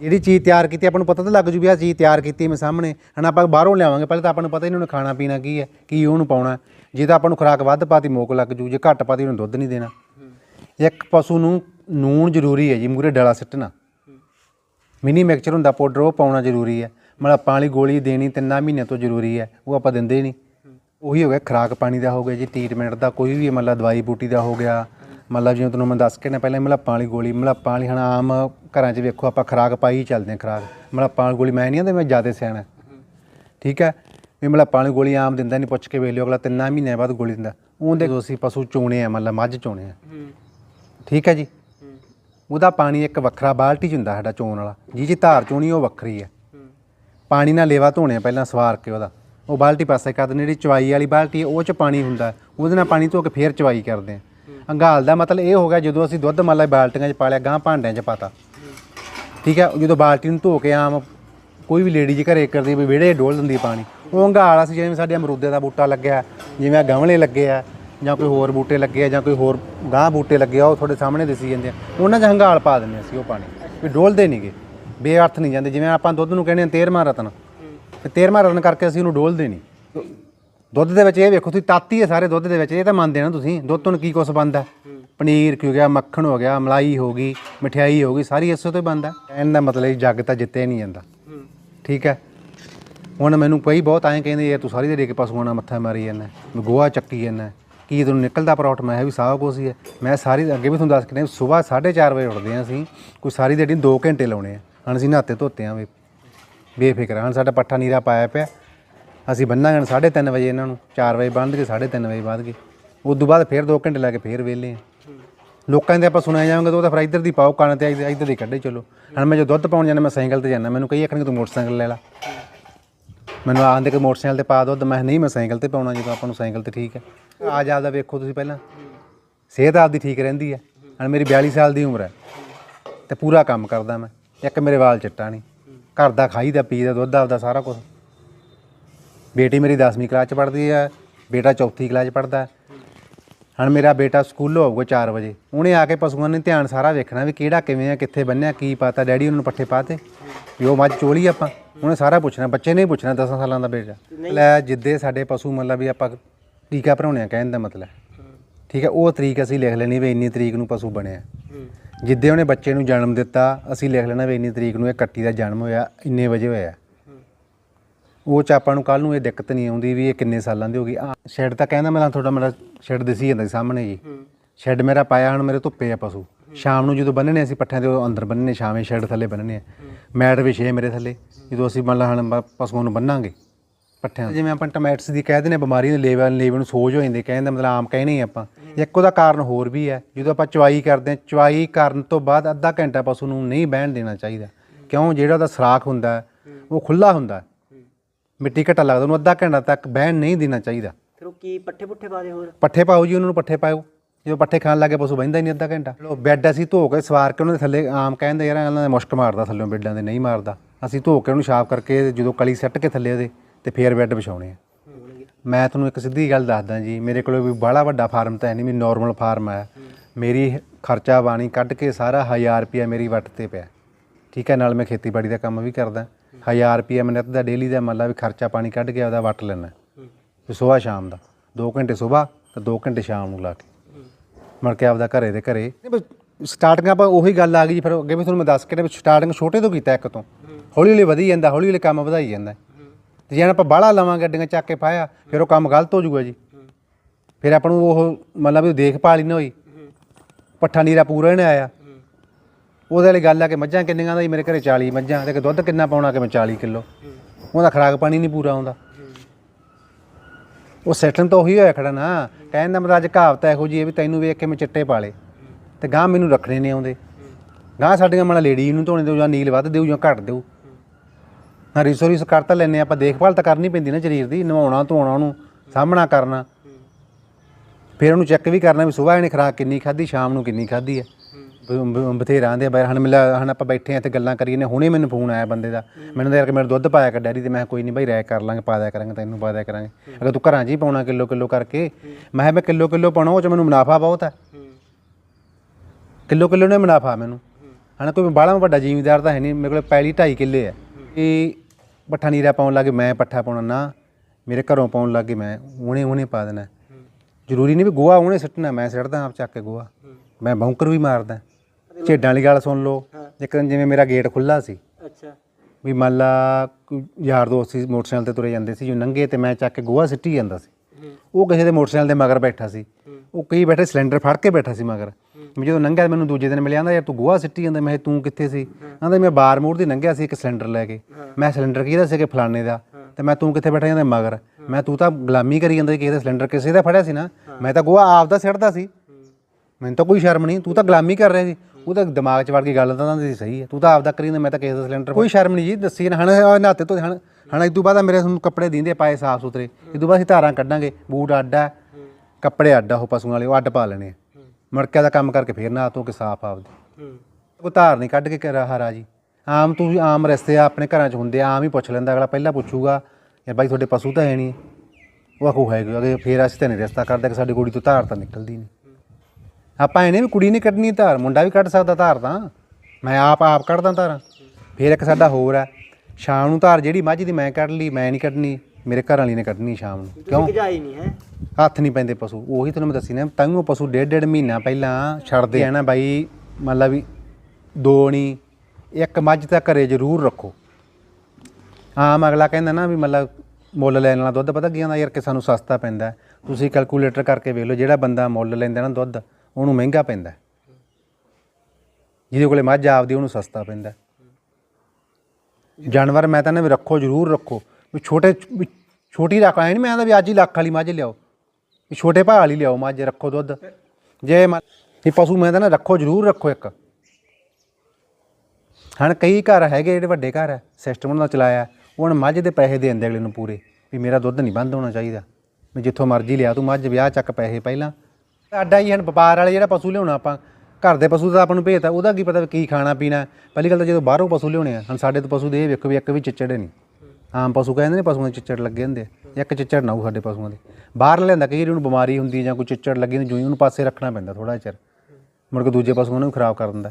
ਜਿਹੜੀ ਚੀਜ਼ ਤਿਆਰ ਕੀਤੀ, ਆਪਾਂ ਨੂੰ ਪਤਾ ਤਾਂ ਲੱਗ ਜੂ ਵੀ ਆਹ ਚੀਜ਼ ਤਿਆਰ ਕੀਤੀ ਮੈਂ ਸਾਹਮਣੇ। ਹੁਣ ਆਪਾਂ ਬਾਹਰੋਂ ਲਿਆਵਾਂਗੇ, ਪਹਿਲਾਂ ਤਾਂ ਆਪਾਂ ਨੂੰ ਪਤਾ ਹੀ ਨਹੀਂ ਉਹਨੇ ਖਾਣਾ ਪੀਣਾ ਕੀ ਹੈ, ਕੀ ਉਹਨੂੰ ਪਾਉਣਾ ਜੇ ਤਾਂ ਆਪਾਂ ਨੂੰ ਖੁਰਾਕ ਵੱਧ ਪਾਤੀ, ਮੋਕ ਲੱਗ ਜੂ, ਜੇ ਘੱਟ ਪਾਤੀ, ਉਹਨੂੰ ਦੁੱਧ ਨਹੀਂ ਦੇਣਾ। ਇੱਕ ਪਸ਼ੂ ਨੂੰ ਨੂਣ ਜ਼ਰੂਰੀ ਹੈ ਜੀ ਮੂਰੇ ਡਲਾ ਸਿੱਟਣਾ। ਮਿਨੀ ਮਿਕਸਚਰ ਹੁੰਦਾ ਪਾਊਡਰ ਉਹ ਪਾਉਣਾ ਜ਼ਰੂਰੀ ਹੈ। ਮਤਲਬ ਵਾਲੀ ਗੋਲੀ ਦੇਣੀ ਤਿੰਨਾਂ ਮਹੀਨਿਆਂ ਤੋਂ ਜ਼ਰੂਰੀ ਹੈ, ਉਹ ਆਪਾਂ ਦਿੰਦੇ ਨਹੀਂ। ਉਹੀ ਹੋ ਗਿਆ, ਖੁਰਾਕ ਪਾਣੀ ਦਾ ਹੋ ਗਿਆ ਜੀ ਟ੍ਰੀਟਮੈਂਟ ਦਾ ਕੋਈ ਵੀ, ਮਤਲਬ ਦਵਾਈ ਬੂਟੀ ਦਾ ਹੋ ਗਿਆ। ਮਤਲਬ ਜਿਵੇਂ ਤੁਹਾਨੂੰ ਮੈਂ ਦੱਸ ਕੇ ਨਾ, ਪਹਿਲਾਂ ਮਤਲਬ ਵਾਲੀ ਗੋਲੀ, ਮਤਲਬ ਪਾਣੀ ਹੁਣ ਆਮ ਘਰਾਂ 'ਚ ਵੇਖੋ ਆਪਾਂ ਖੁਰਾਕ ਪਾਈ ਚੱਲਦੇ ਹਾਂ ਖੁਰਾਕ। ਮਤਲਬ ਪਾਣੀ ਗੋਲੀ ਮੈਂ ਨਹੀਂ ਆਂਦਾ ਮੈਂ ਜ਼ਿਆਦਾ ਸਿਆਣਾ। ਠੀਕ ਹੈ? ਵੀ ਮਤਲਬ ਪਾਣੀ ਗੋਲੀ ਆਮ ਦਿੰਦਾ ਨਹੀਂ ਪੁੱਛ ਕੇ ਵੇਖ ਲਿਓ ਅਗਲਾ ਤਿੰਨਾਂ ਮਹੀਨਿਆਂ ਬਾਅਦ ਗੋਲੀ ਦਿੰਦਾ। ਉਹਦੇ ਜਦੋਂ ਅਸੀਂ ਪਸ਼ੂ ਚੋਣੇ ਆ ਮਤਲਬ ਮੱਝ ਚੋਣੇ ਆ। ਠੀਕ ਹੈ ਜੀ? ਉਹਦਾ ਪਾਣੀ ਇੱਕ ਵੱਖਰਾ ਬਾਲਟੀ 'ਚ ਹੁੰਦਾ ਸਾਡਾ ਚੋਣ ਵਾਲਾ। ਜੀ ਜੀ ਧਾਰ ਚੋਣੀ ਉਹ ਵੱਖਰੀ ਹੈ। ਪਾਣੀ ਨਾਲ ਲੇਵਾ ਧੋਣੇ ਆ ਪਹਿਲਾਂ ਸਵਾਰ ਕੇ ਉਹਦਾ। ਉਹ ਬਾਲਟੀ ਪਾਸੇ ਕਰ ਦਿੰਦੇ ਜਿਹੜੀ ਚਵਾਈ ਵਾਲੀ ਬਾਲਟੀ ਉਹ 'ਚ ਪਾਣੀ ਹੁੰਦਾ। ਉਹਦੇ ਨਾਲ ਪਾਣੀ ਧੋ ਕੇ ਫੇਰ ਚਵਾਈ ਕਰਦੇ ਆ। ਅੰਗਾਲ ਦਾ ਮਤਲਬ ਇਹ ਹੋ ਗਿਆ ਜਦੋਂ ਅਸੀਂ ਦੁੱਧ ਮੰਨ ਲਾ ਬਾਲਟੀਆਂ 'ਚ ਪਾ ਲਿਆ ਗਾਂ ਭਾਂਡਿਆਂ 'ਚ ਪਾਤਾ ਠੀਕ ਹੈ ਜਦੋਂ ਬਾਲਟੀ ਨੂੰ ਧੋ ਕੇ ਆਮ ਕੋਈ ਵੀ ਲੇਡੀ ਜੀ ਘਰੇ ਕਰਦੀ ਵੀ ਵਿਹੜੇ 'ਚ ਡੋਲ ਦਿੰਦੀ ਪਾਣੀ। ਉਹ ਅੰਗਾਲ ਅਸੀਂ ਜਿਵੇਂ ਸਾਡੇ ਅਮਰੂਦੇ ਦਾ ਬੂਟਾ ਲੱਗਿਆ, ਜਿਵੇਂ ਆ ਗਮਲੇ ਲੱਗੇ ਆ, ਜਾਂ ਕੋਈ ਹੋਰ ਬੂਟੇ ਲੱਗੇ ਆ, ਜਾਂ ਕੋਈ ਹੋਰ ਗਾਂ ਬੂਟੇ ਲੱਗੇ ਆ, ਉਹ ਤੁਹਾਡੇ ਸਾਹਮਣੇ ਦਿਸੀ ਜਾਂਦੇ ਆ। ਉਹਨਾਂ 'ਚ ਹੰਗਾਲ ਪਾ ਦਿੰਦੇ ਅਸੀਂ ਉਹ ਪਾਣੀ, ਵੀ ਡੋਲਦੇ ਨਹੀਂਗੇ ਬੇਅਰਥ ਨਹੀਂ ਜਾਂਦੇ। ਜਿਵੇਂ ਆਪਾਂ ਦੁੱਧ ਨੂੰ ਕਹਿੰਦੇ ਆ ਤੇਰਵਾਂ ਰਤਨ, ਤੇ ਤੇਰਵਾਂ ਰਤਨ ਕਰਕੇ ਅਸੀਂ ਉਹਨੂੰ ਡੋਲਦੇ ਨਹੀਂ ਦੁੱਧ ਦੇ ਵਿੱਚ ਇਹ ਵੇਖੋ, ਤੁਸੀਂ ਤਾਤੀ ਹੈ ਸਾਰੇ ਦੁੱਧ ਦੇ ਵਿੱਚ, ਇਹ ਤਾਂ ਮੰਨਦੇ ਨਾ ਤੁਸੀਂ, ਦੁੱਧ ਤੋਂ ਕੀ ਕੁਛ ਬਣਦਾ। ਪਨੀਰ ਕੀ ਹੋ ਗਿਆ ਮੱਖਣ ਹੋ ਗਿਆ ਮਲਾਈ ਹੋ ਗਈ ਮਠਿਆਈ ਹੋ ਗਈ ਸਾਰੀ ਇਸੇ ਤੋਂ ਬਣਦਾ। ਕਹਿਣ ਦਾ ਮਤਲਬ ਇਹ ਜੱਗ ਤਾਂ ਜਿੱਤੇ ਨਹੀਂ ਜਾਂਦਾ। ਠੀਕ ਹੈ? ਹੁਣ ਮੈਨੂੰ ਕਈ ਬਹੁਤ ਐਂ ਕਹਿੰਦੇ ਯਾਰ ਤੂੰ ਸਾਰੀ ਦਿਹਾੜੀ ਕੇ ਪਸ਼ੂਆਂ ਨਾਲ ਮੱਥਾ ਮਾਰੀ ਜਾਂਦਾ ਗੋਹਾ ਚੱਕੀ ਜਾਂਦਾ ਕੀ ਤੈਨੂੰ ਨਿਕਲਦਾ ਪਰੌਠ? ਮੈਂ ਵੀ ਸਾਰਾ ਕੁਛ ਹੀ ਮੈਂ ਸਾਰੀ ਅੱਗੇ ਵੀ ਤੁਹਾਨੂੰ ਦੱਸ ਕੇ ਨੇ ਸਵੇਰ 4:30 ਵਜੇ ਉੱਠਦੇ ਹਾਂ ਅਸੀਂ ਕੋਈ ਸਾਰੀ ਦਿਹਾੜੀ 2 ਘੰਟੇ ਲਾਉਣੇ ਆ। ਹੁਣ ਅਸੀਂ ਨਹਾਤੇ ਧੋਤੇ ਆ ਵੀ ਬੇਫਿਕਰ ਹਾਂ। ਸਾਡਾ ਪੱਠਾ ਨੀਰਾ ਪਾਇਆ ਪਿਆ। ਅਸੀਂ ਬੰਨਾਂਗੇ 3:30 ਵਜੇ ਇਹਨਾਂ ਨੂੰ 4 ਵਜੇ ਬੰਨ੍ਹ ਕੇ 3:30 ਵਜੇ ਬਾਅਦ ਕੇ ਉਸ ਤੋਂ ਬਾਅਦ ਫੇਰ 2 ਘੰਟੇ ਲਾ ਕੇ ਫੇਰ ਵਿਹਲੇ ਆ ਲੋਕਾਂ ਦੇ ਆਪਾਂ ਸੁਣਿਆ ਜਾਵਾਂਗੇ ਤਾਂ ਉਹ ਤਾਂ ਫਿਰ ਇੱਧਰ ਦੀ ਪਾਓ ਕੰਨ ਤੇ ਇੱਧਰ ਇੱਧਰ ਦੀ ਕੱਢੇ, ਚਲੋ। ਹੁਣ ਮੈਂ ਜੋ ਦੁੱਧ ਪਾਉਣ ਜਾਂਦਾ ਮੈਂ ਸਾਈਕਲ ਤੇ ਜਾਂਦਾ ਮੈਨੂੰ ਕਈ ਆਖਣਗੇ ਤੂੰ ਮੋਟਰਸਾਈਕਲ ਲੈ ਲਾ। ਮੈਨੂੰ ਆਂਦੇ ਕਿ ਮੋਟਰਸਾਈਕਲ ਤੇ ਪਾ ਦੁੱਧ ਮੈਂ ਕਿਹਾ, ਨਹੀਂ, ਮੈਂ ਸਾਈਕਲ ਤੇ ਪਾਉਣਾ ਜਦੋਂ ਆਪਾਂ ਨੂੰ ਸਾਈਕਲ ਤੇ ਠੀਕ ਹੈ। ਆ ਜਾ ਆਪਦਾ ਵੇਖੋ ਤੁਸੀਂ ਪਹਿਲਾਂ। ਸਿਹਤ ਆਪਦੀ ਠੀਕ ਰਹਿੰਦੀ ਹੈ। ਹੁਣ ਮੇਰੀ 42 ਸਾਲ ਦੀ ਉਮਰ ਹੈ। ਤੇ ਪੂਰਾ ਕੰਮ ਕਰਦਾ ਮੈਂ। ਇੱਕ ਮੇਰੇ ਵਾਲ ਚਿੱਟਾ ਨਹੀਂ। ਘਰ ਦਾ ਖਾਈਦਾ ਪੀਦਾ ਦੁੱਧ ਆਪਦਾ ਸਾਰਾ ਕੁਝ ਬੇਟੀ ਮੇਰੀ 10ਵੀਂ ਕਲਾਸ ਚ ਪੜ੍ਹਦੀ ਹੈ। ਬੇਟਾ ਚੌਥੀ ਕਲਾਸ ਚ ਪੜ੍ਹਦਾ ਹੈ। ਹੁਣ ਮੇਰਾ ਬੇਟਾ ਸਕੂਲੋਂ ਆਊਗਾ 4 ਵਜੇ। ਉਹਨੇ ਆ ਕੇ ਪਸ਼ੂਆਂ ਨੇ ਧਿਆਨ ਸਾਰਾ ਵੇਖਣਾ ਵੀ ਕਿਹੜਾ ਕਿਵੇਂ ਆ ਕਿੱਥੇ ਬੰਨਿਆ ਕੀ ਪਾਤਾ ਡੈਡੀ ਉਹਨਾਂ ਨੂੰ ਪੱਠੇ ਪਾਤੇ। ਵੀ ਉਹ ਮੱਝ ਚੋਲੀ ਆਪਾਂ ਉਹਨੇ ਸਾਰਾ ਪੁੱਛਣਾ ਬੱਚੇ ਨੇ ਪੁੱਛਣਾ 10 ਸਾਲਾਂ ਦਾ ਬੇਟਾ। ਲੈ ਜਿੱਦੇ ਸਾਡੇ ਪਸ਼ੂ ਮਤਲਬ ਵੀ ਆਪਾਂ ਟੀਕਾ ਭਰਾਉਣੇ ਆ ਕਹਿਣ ਦਾ ਮਤਲਬ। ਠੀਕ ਹੈ ਉਹ ਤਰੀਕ ਅਸੀਂ ਲਿਖ ਲੈਣੀ ਵੀ ਇੰਨੀ ਤਰੀਕ ਨੂੰ ਪਸ਼ੂ ਬਣਿਆ। ਜਿੱਦੇ ਉਹਨੇ ਬੱਚੇ ਨੂੰ ਜਨਮ ਦਿੱਤਾ ਅਸੀਂ ਲਿਖ ਲੈਣਾ ਵੀ ਇੰਨੀ ਤਰੀਕ ਨੂੰ ਇਹ ਕੱਟੀ ਦਾ ਜਨਮ ਹੋਇਆ ਇੰਨੇ ਵਜੇ ਹੋਇਆ। ਉਹ ਚ ਆਪਾਂ ਨੂੰ ਕੱਲ ਨੂੰ ਇਹ ਦਿੱਕਤ ਨਹੀਂ ਆਉਂਦੀ ਵੀ ਇਹ ਕਿੰਨੇ ਸਾਲਾਂ ਦੀ ਹੋ ਗਈ। ਸ਼ੈੱਡ ਤਾਂ ਕਹਿੰਦਾ ਮੈਂ ਤੁਹਾਡਾ ਮੇਰਾ ਸ਼ੈੱਡ ਦਿਸੀ ਜਾਂਦਾ ਸੀ ਸਾਹਮਣੇ ਜੀ। ਸ਼ੈੱਡ ਮੇਰਾ ਪਾਇਆ ਹੁਣ ਮੇਰੇ ਧੁੱਪੇ ਆ ਪਸ਼ੂ। ਸ਼ਾਮ ਨੂੰ ਜਦੋਂ ਬੰਨਣੇ ਅਸੀਂ ਪੱਠਿਆਂ ਦੇ ਉਹ ਅੰਦਰ ਬੰਨਣੇ ਸ਼ਾਮੇ ਸ਼ੈੱਡ ਥੱਲੇ ਬੰਨਣੇ ਆ। ਮੈਟ ਵਿਛੇ ਮੇਰੇ ਥੱਲੇ। ਜਦੋਂ ਅਸੀਂ ਮੰਨ ਲਾ ਹੁਣ ਪਸ਼ੂਆਂ ਨੂੰ ਬੰਨਾਂਗੇ ਪੱਠਿਆਂ ਜਿਵੇਂ ਆਪਾਂ ਟਮੈਟਸ ਦੀ ਕਹਿ ਦਿੰਦੇ ਹਾਂ, ਬਿਮਾਰੀ ਨੂੰ ਲੇਵਲ ਲੇਵਲ ਨੂੰ ਸੋਜ ਹੋ ਜਾਂਦੀ ਕਹਿੰਦਾ ਮਤਲਬ ਆਮ ਕਹਿਣੇ ਆਪਾਂ। ਇੱਕ ਉਹਦਾ ਕਾਰਨ ਹੋਰ ਵੀ ਹੈ ਜਦੋਂ ਆਪਾਂ ਚਵਾਈ ਕਰਦੇ ਹਾਂ ਚਵਾਈ ਕਰਨ ਤੋਂ ਬਾਅਦ ਅੱਧਾ ਘੰਟਾ ਪਸ਼ੂ ਨੂੰ ਨਹੀਂ ਬਹਿਣ ਦੇਣਾ ਚਾਹੀਦਾ। ਕਿਉਂ? ਜਿਹੜਾ ਉਹਦਾ ਸਰਾਖ ਹੁੰਦਾ ਉਹ ਖੁੱਲਾ ਹੁੰਦਾ। ਮਿੱਟੀ ਘਟਾ ਲੱਗਦਾ ਉਹਨੂੰ ਅੱਧਾ ਘੰਟਾ ਤੱਕ ਬਹਿਣ ਨਹੀਂ ਦੇਣਾ ਚਾਹੀਦਾ। ਫਿਰ ਉਹ ਕੀ ਪੱਠੇ ਪੁੱਠੇ ਪਾਦੇ ਹੋਰ? ਪੱਠੇ ਪਾਓ ਜੀ ਉਹਨਾਂ ਨੂੰ ਪੱਠੇ ਪਾਓ ਜਦੋਂ ਪੱਠੇ ਖਾਣ ਲੱਗੇ ਪਸ਼ੂ ਬਹਿੰਦਾ ਹੀ ਨਹੀਂ ਅੱਧਾ ਘੰਟਾ। ਲੋ ਬੈੱਡ ਅਸੀਂ ਧੋ ਕੇ ਸਵਾਰ ਕੇ ਉਹਨਾਂ ਦੇ ਥੱਲੇ ਆਮ ਕਹਿੰਦੇ ਯਾਰ ਇਹਨਾਂ ਦੇ ਮੁਸ਼ਕ ਮਾਰਦਾ ਥੱਲੋਂ ਬੈੱਡਾਂ ਦੇ ਨਹੀਂ ਮਾਰਦਾ। ਅਸੀਂ ਧੋ ਕੇ ਉਹਨੂੰ ਸਾਫ਼ ਕਰਕੇ ਜਦੋਂ ਕਲੀ ਸੱਟ ਕੇ ਥੱਲੇ ਉਹਦੇ ਤੇ ਫੇਰ ਬੈੱਡ ਵਿਛਾਉਣੇ ਆ। ਮੈਂ ਤੁਹਾਨੂੰ ਇੱਕ ਸਿੱਧੀ ਗੱਲ ਦੱਸਦਾ ਜੀ ਮੇਰੇ ਕੋਲ ਵੀ ਬਾਹਲਾ ਵੱਡਾ ਫਾਰਮ ਤਾਂ ਹੈ ਨਹੀਂ ਵੀ ਨਾਰਮਲ ਫਾਰਮ ਹੈ ਮੇਰੀ ਖਰਚਾ ਬਾਣੀ ਕੱਢ ਕੇ ਸਾਰਾ 1000 ਰੁਪਿਆ ਮੇਰੀ ਵੱਟ ਤੇ ਪਿਆ। ਠੀਕ ਹੈ ਨਾਲ ਮੈਂ ਖੇਤੀਬਾੜੀ ਦਾ ਕੰਮ ਵੀ ਕਰਦਾ। 1000 ਰੁਪਿਆ ਮੈਂ ਦਾ ਡੇਲੀ ਦਾ ਮੰਨ ਲਾ ਵੀ ਖਰਚਾ ਪਾਣੀ ਕੱਢ ਕੇ ਉਹਦਾ ਵੱਟ ਲੈਣਾ ਵੀ ਸਵੇਰ ਸ਼ਾਮ ਦਾ। 2 ਘੰਟੇ ਸਵੇਰ ਤੇ 2 ਘੰਟੇ ਸ਼ਾਮ ਨੂੰ ਲਾ ਕੇ। ਮੁੜ ਕੇ ਆਪਦਾ ਘਰੇ ਦੇ ਘਰੇ। ਸਟਾਰਟਿੰਗ ਆਪਾਂ ਉਹੀ ਗੱਲ ਆ ਗਈ ਜੀ, ਫਿਰ ਅੱਗੇ ਵੀ ਤੁਹਾਨੂੰ ਮੈਂ ਦੱਸ ਕੇ ਸਟਾਰਟਿੰਗ ਛੋਟੇ ਤੋਂ ਕੀਤਾ ਇੱਕ ਤੋਂ। ਹੌਲੀ ਹੌਲੀ ਵਧੀ ਜਾਂਦਾ ਹੌਲੀ ਹੌਲੀ ਕੰਮ ਵਧਾਈ ਜਾਂਦਾ। ਤੇ ਜੇ ਆਪਾਂ ਬਾਹਲਾ ਲਵਾਂਗੇ ਗੱਡੀਆਂ ਚੱਕ ਕੇ ਪਾਇਆ ਫਿਰ ਉਹ ਕੰਮ ਗਲਤ ਹੋ ਜਾਊਗਾ ਜੀ। ਫਿਰ ਆਪਾਂ ਨੂੰ ਉਹ ਮਤਲਬ ਵੀ ਦੇਖਭਾਲ ਹੀ ਨਾ ਹੋਈ। ਪੱਠਾ ਨੀਰਾ ਪੂਰਾ ਹੀ ਨਾ ਆਇਆ। ਉਹਦੇ ਵਾਲੀ ਗੱਲ ਆ ਕਿ ਮੱਝਾਂ ਕਿੰਨੀਆਂ ਦਾ ਜੀ? ਮੇਰੇ ਘਰੇ 40 ਮੱਝਾਂ, ਤੇ ਕਿ ਦੁੱਧ ਕਿੰਨਾ ਪਾਉਣਾ ਕਿ ਮੈਂ 40 ਕਿਲੋ? ਉਹਦਾ ਖਰਾਕ ਪਾਣੀ ਨਹੀਂ ਪੂਰਾ ਆਉਂਦਾ। ਉਹ ਸੈਟਨ ਤਾਂ ਉਹੀ ਹੋਇਆ ਖੜਾ ਨਾ। ਕਹਿਣ ਦਾ ਮਤਲਬ ਅੱਜ ਕਹਾਵਤ ਇਹੋ ਜੀ ਹੈ ਵੀ ਤੈਨੂੰ ਵੇਖ ਕੇ ਮੈਂ ਚਿੱਟੇ ਪਾਲੇ। ਤੇ ਗਾਂ ਮੈਨੂੰ ਰੱਖਣੇ ਨਹੀਂ ਆਉਂਦੇ। ਗਾਂ ਸਾਡੀਆਂ ਮਨ ਲੇਡੀ ਨੂੰ ਧੋਣੇ ਦਿਓ ਜਾਂ ਨੀਲ ਵੱਧ ਦਿਓ ਜਾਂ ਘੱਟ ਦਿਓ। ਹਾਂ ਰਿਸੋ ਰਿਸ ਕਰ ਤਾਂ ਲੈਨੇ ਆਪਾਂ ਦੇਖਭਾਲ ਤਾਂ ਕਰਨੀ ਪੈਂਦੀ ਨਾ ਸਰੀਰ ਦੀ, ਨਵਾਉਣਾ, ਧੋਣਾ ਉਹਨੂੰ, ਸਾਹਮਣਾ ਕਰਨਾ। ਫਿਰ ਉਹਨੂੰ ਚੈੱਕ ਵੀ ਕਰਨਾ ਵੀ ਸਵੇਰ ਇਹਨੇ ਖਰਾਕ ਕਿੰਨੀ ਖਾਧੀ, ਸ਼ਾਮ ਨੂੰ ਕਿੰਨੀ ਖਾਧੀ ਹੈ। ਬ- ਬ- ਬਥੇਰਾ ਆਂਦੇ ਬਾਹਰ ਹਣ ਮਿਲਾ, ਹਣ ਆਪਾਂ ਬੈਠੇ ਆ ਤੇ ਗੱਲਾਂ ਕਰੀਏ ਨੇ, ਹੁਣੇ ਮੈਨੂੰ ਫੋਨ ਆਇਆ ਬੰਦੇ ਦਾ। ਮੈਨੂੰ ਤਾਂ ਯਾਰ ਕਿ ਮੇਰਾ ਦੁੱਧ ਪਾਇਆ ਕਰ ਡੈਰੀ ਤੇ, ਮੈਂ ਕਿਹਾ ਕੋਈ ਨਹੀਂ ਬਾਈ ਰਾਇ ਕਰ ਲਾਂਗੇ, ਪਾ ਦਿਆ ਕਰਾਂਗੇ, ਤੈਨੂੰ ਪਾ ਦਿਆ ਕਰਾਂਗੇ। ਅਗਰ ਤੂੰ ਘਰਾਂ 'ਚ ਹੀ ਪਾਉਣਾ ਕਿਲੋ ਕਿਲੋ ਕਰਕੇ, ਮੈਂ ਕਿਹਾ ਮੈਂ ਕਿਲੋ ਕਿਲੋ ਪਾਉਣਾ, ਉਹ 'ਚ ਮੈਨੂੰ ਮੁਨਾਫਾ ਬਹੁਤ ਹੈ ਕਿਲੋ ਕਿਲੋ ਨੇ ਮੁਨਾਫਾ ਮੈਨੂੰ। ਹਣਾ ਕੋਈ ਬਾਹਲਾ ਵੱਡਾ ਜ਼ਿਮੀਦਾਰ ਤਾਂ ਹੈ ਨਹੀਂ ਮੇਰੇ ਕੋਲ ਪੈਲੀ 2.5 ਕਿੱਲੇ ਹੈ ਇਹ ਪੱਠਾ ਨੀਰਾ ਪਾਉਣ ਲੱਗੇ ਮੈਂ ਪੱਠਾ ਪਾਉਣਾ ਨਾ, ਮੇਰੇ ਘਰੋਂ ਪਾਉਣ ਲੱਗੇ ਮੈਂ ਹੁਣੇ ਹੁਣੇ ਪਾ ਦੇਣਾ। ਜ਼ਰੂਰੀ ਨਹੀਂ ਵੀ ਗੋਹਾ ਉਹਨੇ ਸਿੱਟਣਾ, ਮੈਂ ਸਿੱਟਦਾ ਆਪ ਚੱਕ ਕੇ ਗੋਹਾ। ਮੈਂ ਬੌਂਕਰ ਵੀ ਮਾਰਦਾ। ਝੇਡਾਂ ਵਾਲੀ ਗੱਲ ਸੁਣ ਲਓ। ਇੱਕ ਦਿਨ ਜਿਵੇਂ ਮੇਰਾ ਗੇਟ ਖੁੱਲਾ ਸੀ। ਅੱਛਾ। ਵੀ ਮੰਨ ਲਾ ਕੋਈ ਯਾਰ ਦੋਸਤ ਸੀ ਮੋਟਰਸਾਈਕਲ ਤੇ ਤੁਰੇ ਜਾਂਦੇ ਸੀ ਜੋ ਨੰਗੇ ਤੇ ਮੈਂ ਚੱਕ ਕੇ ਗੋਹਾ ਸਿੱਟੀ ਜਾਂਦਾ ਸੀ। ਉਹ ਕਿਸੇ ਦੇ ਮੋਟਰਸਾਈਕਲ ਦੇ ਮਗਰ ਬੈਠਾ ਸੀ। ਉਹ ਕਈ ਬੈਠੇ ਸਿਲੰਡਰ ਫੜ ਕੇ ਬੈਠਾ ਸੀ ਮਗਰ। ਮੈਂ ਜਦੋਂ ਨੰਗਿਆ ਮੈਨੂੰ ਦੂਜੇ ਦਿਨ ਮਿਲਿਆ ਆਂਦਾ ਯਾਰ ਤੂੰ ਗੋਹਾ ਸਿੱਟੀ ਜਾਂਦਾ। ਮੈਂ ਕਿਹਾ ਤੂੰ ਕਿੱਥੇ ਸੀ? ਆਂਦਾ ਮੈਂ ਬਾਰ ਮੋੜ ਦੀ ਨੰਗਿਆ ਸੀ ਇੱਕ ਸਿਲੰਡਰ ਲੈ ਕੇ। ਮੈਂ ਸਿਲੰਡਰ ਕਿਹਦਾ ਸੀ ਕਿ ਫਲਾਣੇ ਦਾ? ਤੇ ਮੈਂ ਤੂੰ ਕਿੱਥੇ ਬੈਠਾ ਜਾਂਦਾ? ਮਗਰ। ਮੈਂ ਤੂੰ ਤਾਂ ਗੁਲਾਮੀ ਕਰੀ ਜਾਂਦਾ ਕਿਸੇ ਦਾ ਸਿਲੰਡਰ ਕਿਸੇ ਦਾ ਫੜਿਆ ਸੀ ਨਾ। ਮੈਂ ਤਾਂ ਗੋਹਾ ਆਪਦਾ ਸਿੱਟਦਾ ਸੀ। ਮੈਨੂੰ ਤਾਂ ਕੋਈ ਸ਼ਰਮ ਨਹੀਂ ਤੂੰ ਤਾਂ ਗੁਲਾਮੀ ਕਰ ਰਿਹਾ ਸੀ। ਉਹ ਤਾਂ ਦਿਮਾਗ 'ਚ ਵੜ ਕੇ ਗੱਲ ਤਾਂ ਦੀ ਸਹੀ ਹੈ। ਤੂੰ ਤਾਂ ਆਪਦਾ ਕਰੀ ਜਾਂਦਾ ਮੈਂ ਤਾਂ ਕਿਸੇ ਦਾ ਸਿਲੰਡਰ ਕੋਈ ਸ਼ਰਮ ਨਹੀਂ ਜੀ ਦੱਸੀ ਨਾ ਹਣ ਆਹ ਨਾਤੇ ਤੋਂ ਹਣ ਹਣ ਤੋਂ ਬਾਅਦ ਮੇਰੇ ਤੁਹਾਨੂੰ ਕੱਪੜੇ ਦਿੰਦੇ ਪਾਏ ਸਾਫ਼ ਸੁਥਰੇ। ਤੋਂ ਬਾਅਦ ਅਸੀਂ ਧਾਰਾਂ ਕੱਢਾਂਗੇ ਬੂਟ ਅੱਡਾ ਕੱਪੜੇ ਅੱਡਾ ਉਹ ਪਸ਼ੂਆਂ ਵਾਲੇ ਉਹ ਅੱਡ ਪਾ ਲੈਣੇ ਮੜਕਿਆ ਦਾ ਕੰਮ ਕਰਕੇ ਫੇਰ ਨਾ ਧੋ ਕੇ ਸਾਫ਼ ਆਪਦੇ। ਕੋਈ ਧਾਰ ਨਹੀਂ ਕੱਢ ਕੇ ਕਰਾ ਹਰਾ ਜੀ। ਆਮ ਤੂੰ ਆਮ ਰਸਤੇ ਆ ਆਪਣੇ ਘਰਾਂ 'ਚ ਹੁੰਦੇ ਆ ਆਮ ਹੀ ਪੁੱਛ ਲੈਂਦਾ ਅਗਲਾ ਪਹਿਲਾਂ ਪੁੱਛੂਗਾ ਯਾਰ ਬਾਈ ਤੁਹਾਡੇ ਪਸ਼ੂ ਤਾਂ ਹੈ ਨਹੀਂ। ਉਹ ਆਖੂ ਹੈਗੇ ਅਗੇ ਫੇਰ ਅਸੀਂ ਤਾਂ ਨਹੀਂ ਰਸਤਾ ਕਰਦੇ ਕਿ ਸਾਡੀ ਕੁੜੀ ਤੋਂ ਧਾਰ ਤਾਂ ਨਿਕਲਦੀ ਨਹੀਂ। ਆਪਾਂ ਇਹਨੇ ਵੀ ਕੁੜੀ ਨਹੀਂ ਕੱਢਣੀ ਧਾਰ ਮੁੰਡਾ ਵੀ ਕੱਢ ਸਕਦਾ ਧਾਰ ਤਾਂ। ਮੈਂ ਆਪ ਆਪ ਕੱਢਦਾ ਧਾਰ। ਫੇਰ ਇੱਕ ਸਾਡਾ ਹੋਰ ਹੈ ਸ਼ਾਮ ਨੂੰ ਧਾਰ ਜਿਹੜੀ ਮੱਝ ਦੀ ਮੈਂ ਕੱਢ ਲਈ ਮੈਂ ਨਹੀਂ ਕੱਢਣੀ। ਮੇਰੇ ਘਰ ਵਾਲੀ ਨੇ ਕੱਢਣੀ ਸ਼ਾਮ ਨੂੰ। ਤੁਸੀਂ ਗਜਾਈ ਨਹੀਂ ਹੈ? ਹੱਥ ਨਹੀਂ ਪੈਂਦੇ ਪਸ਼ੂ। ਉਹੀ ਤੁਹਾਨੂੰ ਮੈਂ ਦੱਸੀ ਨਾ ਤਾਂਗੋ ਪਸ਼ੂ ਡੇਢ ਡੇਢ ਮਹੀਨਾ ਪਹਿਲਾਂ ਛੱਡਦੇ ਆ। ਨਾ ਬਾਈ ਮੰਨ ਲਾ ਵੀ ਦੋ ਨਹੀਂ ਇੱਕ ਮੱਝ ਤਾਂ ਘਰੇ ਜ਼ਰੂਰ ਰੱਖੋ। ਆਮ ਅਗਲਾ ਕਹਿੰਦਾ ਨਾ ਵੀ ਮਤਲਬ ਮੁੱਲ ਲੈਣ ਵਾਲਾ ਦੁੱਧ ਪਤਾ ਕੀ ਆਂਦਾ ਯਾਰ ਕਿ ਸਾਨੂੰ ਸਸਤਾ ਪੈਂਦਾ। ਤੁਸੀਂ ਕੈਲਕੂਲੇਟਰ ਕਰਕੇ ਵੇਖ ਲਓ ਜਿਹੜਾ ਬੰਦਾ ਮੁੱਲ ਲੈਂਦਾ ਨਾ ਦੁੱਧ ਉਹਨੂੰ ਮਹਿੰਗਾ ਪੈਂਦਾ ਜਿਹਦੇ ਕੋਲੇ ਮੱਝ ਆਪਦੀ, ਉਹਨੂੰ ਸਸਤਾ ਪੈਂਦਾ ਜਾਨਵਰ ਮੈਂ ਤਾਂ ਨਾ ਵੀ ਰੱਖੋ, ਜ਼ਰੂਰ ਰੱਖੋ। ਵੀ ਛੋਟੇ, ਵੀ ਛੋਟੀ ਰੱਖ ਆਏ ਨਹੀਂ ਮੈਂ ਤਾਂ ਵੀ ਅੱਜ ਹੀ ਲੱਖ ਵਾਲੀ ਮੱਝ ਲਿਆਓ। ਵੀ ਛੋਟੇ ਭਾਅ ਵਾਲੀ ਲਿਆਓ ਮੱਝ, ਰੱਖੋ ਦੁੱਧ। ਜੇ ਮ- ਇਹ ਪਸ਼ੂ ਮੈਂ ਤਾਂ ਨਾ ਰੱਖੋ, ਜ਼ਰੂਰ ਰੱਖੋ ਇੱਕ। ਹਣ ਕਈ ਘਰ ਹੈਗੇ ਜਿਹੜੇ ਵੱਡੇ ਘਰ ਹੈ ਸਿਸਟਮ ਉਹਨਾਂ ਦਾ ਚਲਾਇਆ ਉਹ ਹੁਣ ਮੱਝ ਦੇ ਪੈਸੇ ਦੇ ਦਿੰਦੇ ਅਗਲੇ ਨੂੰ ਪੂਰੇ। ਵੀ ਮੇਰਾ ਦੁੱਧ ਨਹੀਂ ਬੰਦ ਹੋਣਾ ਚਾਹੀਦਾ। ਵੀ ਜਿੱਥੋਂ ਮਰਜ਼ੀ ਲਿਆ, ਤੂੰ ਮੱਝ ਵਿਆਹ ਚੱਕ ਪੈਸੇ ਪਹਿਲਾਂ। ਸਾਡਾ ਹੀ ਹਨ ਵਪਾਰ ਵਾਲੇ ਜਿਹੜਾ ਪਸ਼ੂ ਲਿਆਉਣਾ ਆਪਾਂ, ਘਰ ਦੇ ਪਸ਼ੂ ਦਾ ਆਪਾਂ ਨੂੰ ਭੇਜਤਾ ਉਹਦਾ ਕੀ ਪਤਾ ਵੀ ਕੀ ਖਾਣਾ, ਪੀਣਾ। ਪਹਿਲੀ ਗੱਲ ਤਾਂ ਜਦੋਂ ਬਾਹਰੋਂ ਪਸ਼ੂ ਲਿਆਉਣੇ ਆ, ਹੁਣ ਸਾਡੇ ਤੋਂ ਪਸ਼ੂ ਦੇ ਇਹ ਵੇਖੋ ਵੀ ਇੱਕ ਵੀ ਚਿੱਚੜ ਨਹੀਂ। ਆਮ ਪਸ਼ੂ ਕਹਿੰਦੇ ਨੇ ਪਸ਼ੂਆਂ ਦੇ ਚਿੱਚੜ ਲੱਗੇ ਹੁੰਦੇ ਆ, ਇੱਕ ਚਿੱਚੜ ਨਾ ਉਹ ਸਾਡੇ ਪਸ਼ੂਆਂ ਦੇ। ਬਾਹਰ ਲਿਆਂਦਾ ਕਈ ਵਾਰੀ ਉਹਨੂੰ ਬਿਮਾਰੀ ਹੁੰਦੀ ਜਾਂ ਕੋਈ ਚਿੱਚੜ ਲੱਗੀ ਹੁੰਦੀ ਜੂਈ ਉਹਨੂੰ ਪਾਸੇ ਰੱਖਣਾ ਪੈਂਦਾ ਥੋੜਾ ਚਿਰ। ਮੁੜ ਕੇ ਦੂਜੇ ਪਸ਼ੂਆਂ ਨੂੰ ਵੀ ਖਰਾਬ ਕਰ ਦਿੰਦਾ।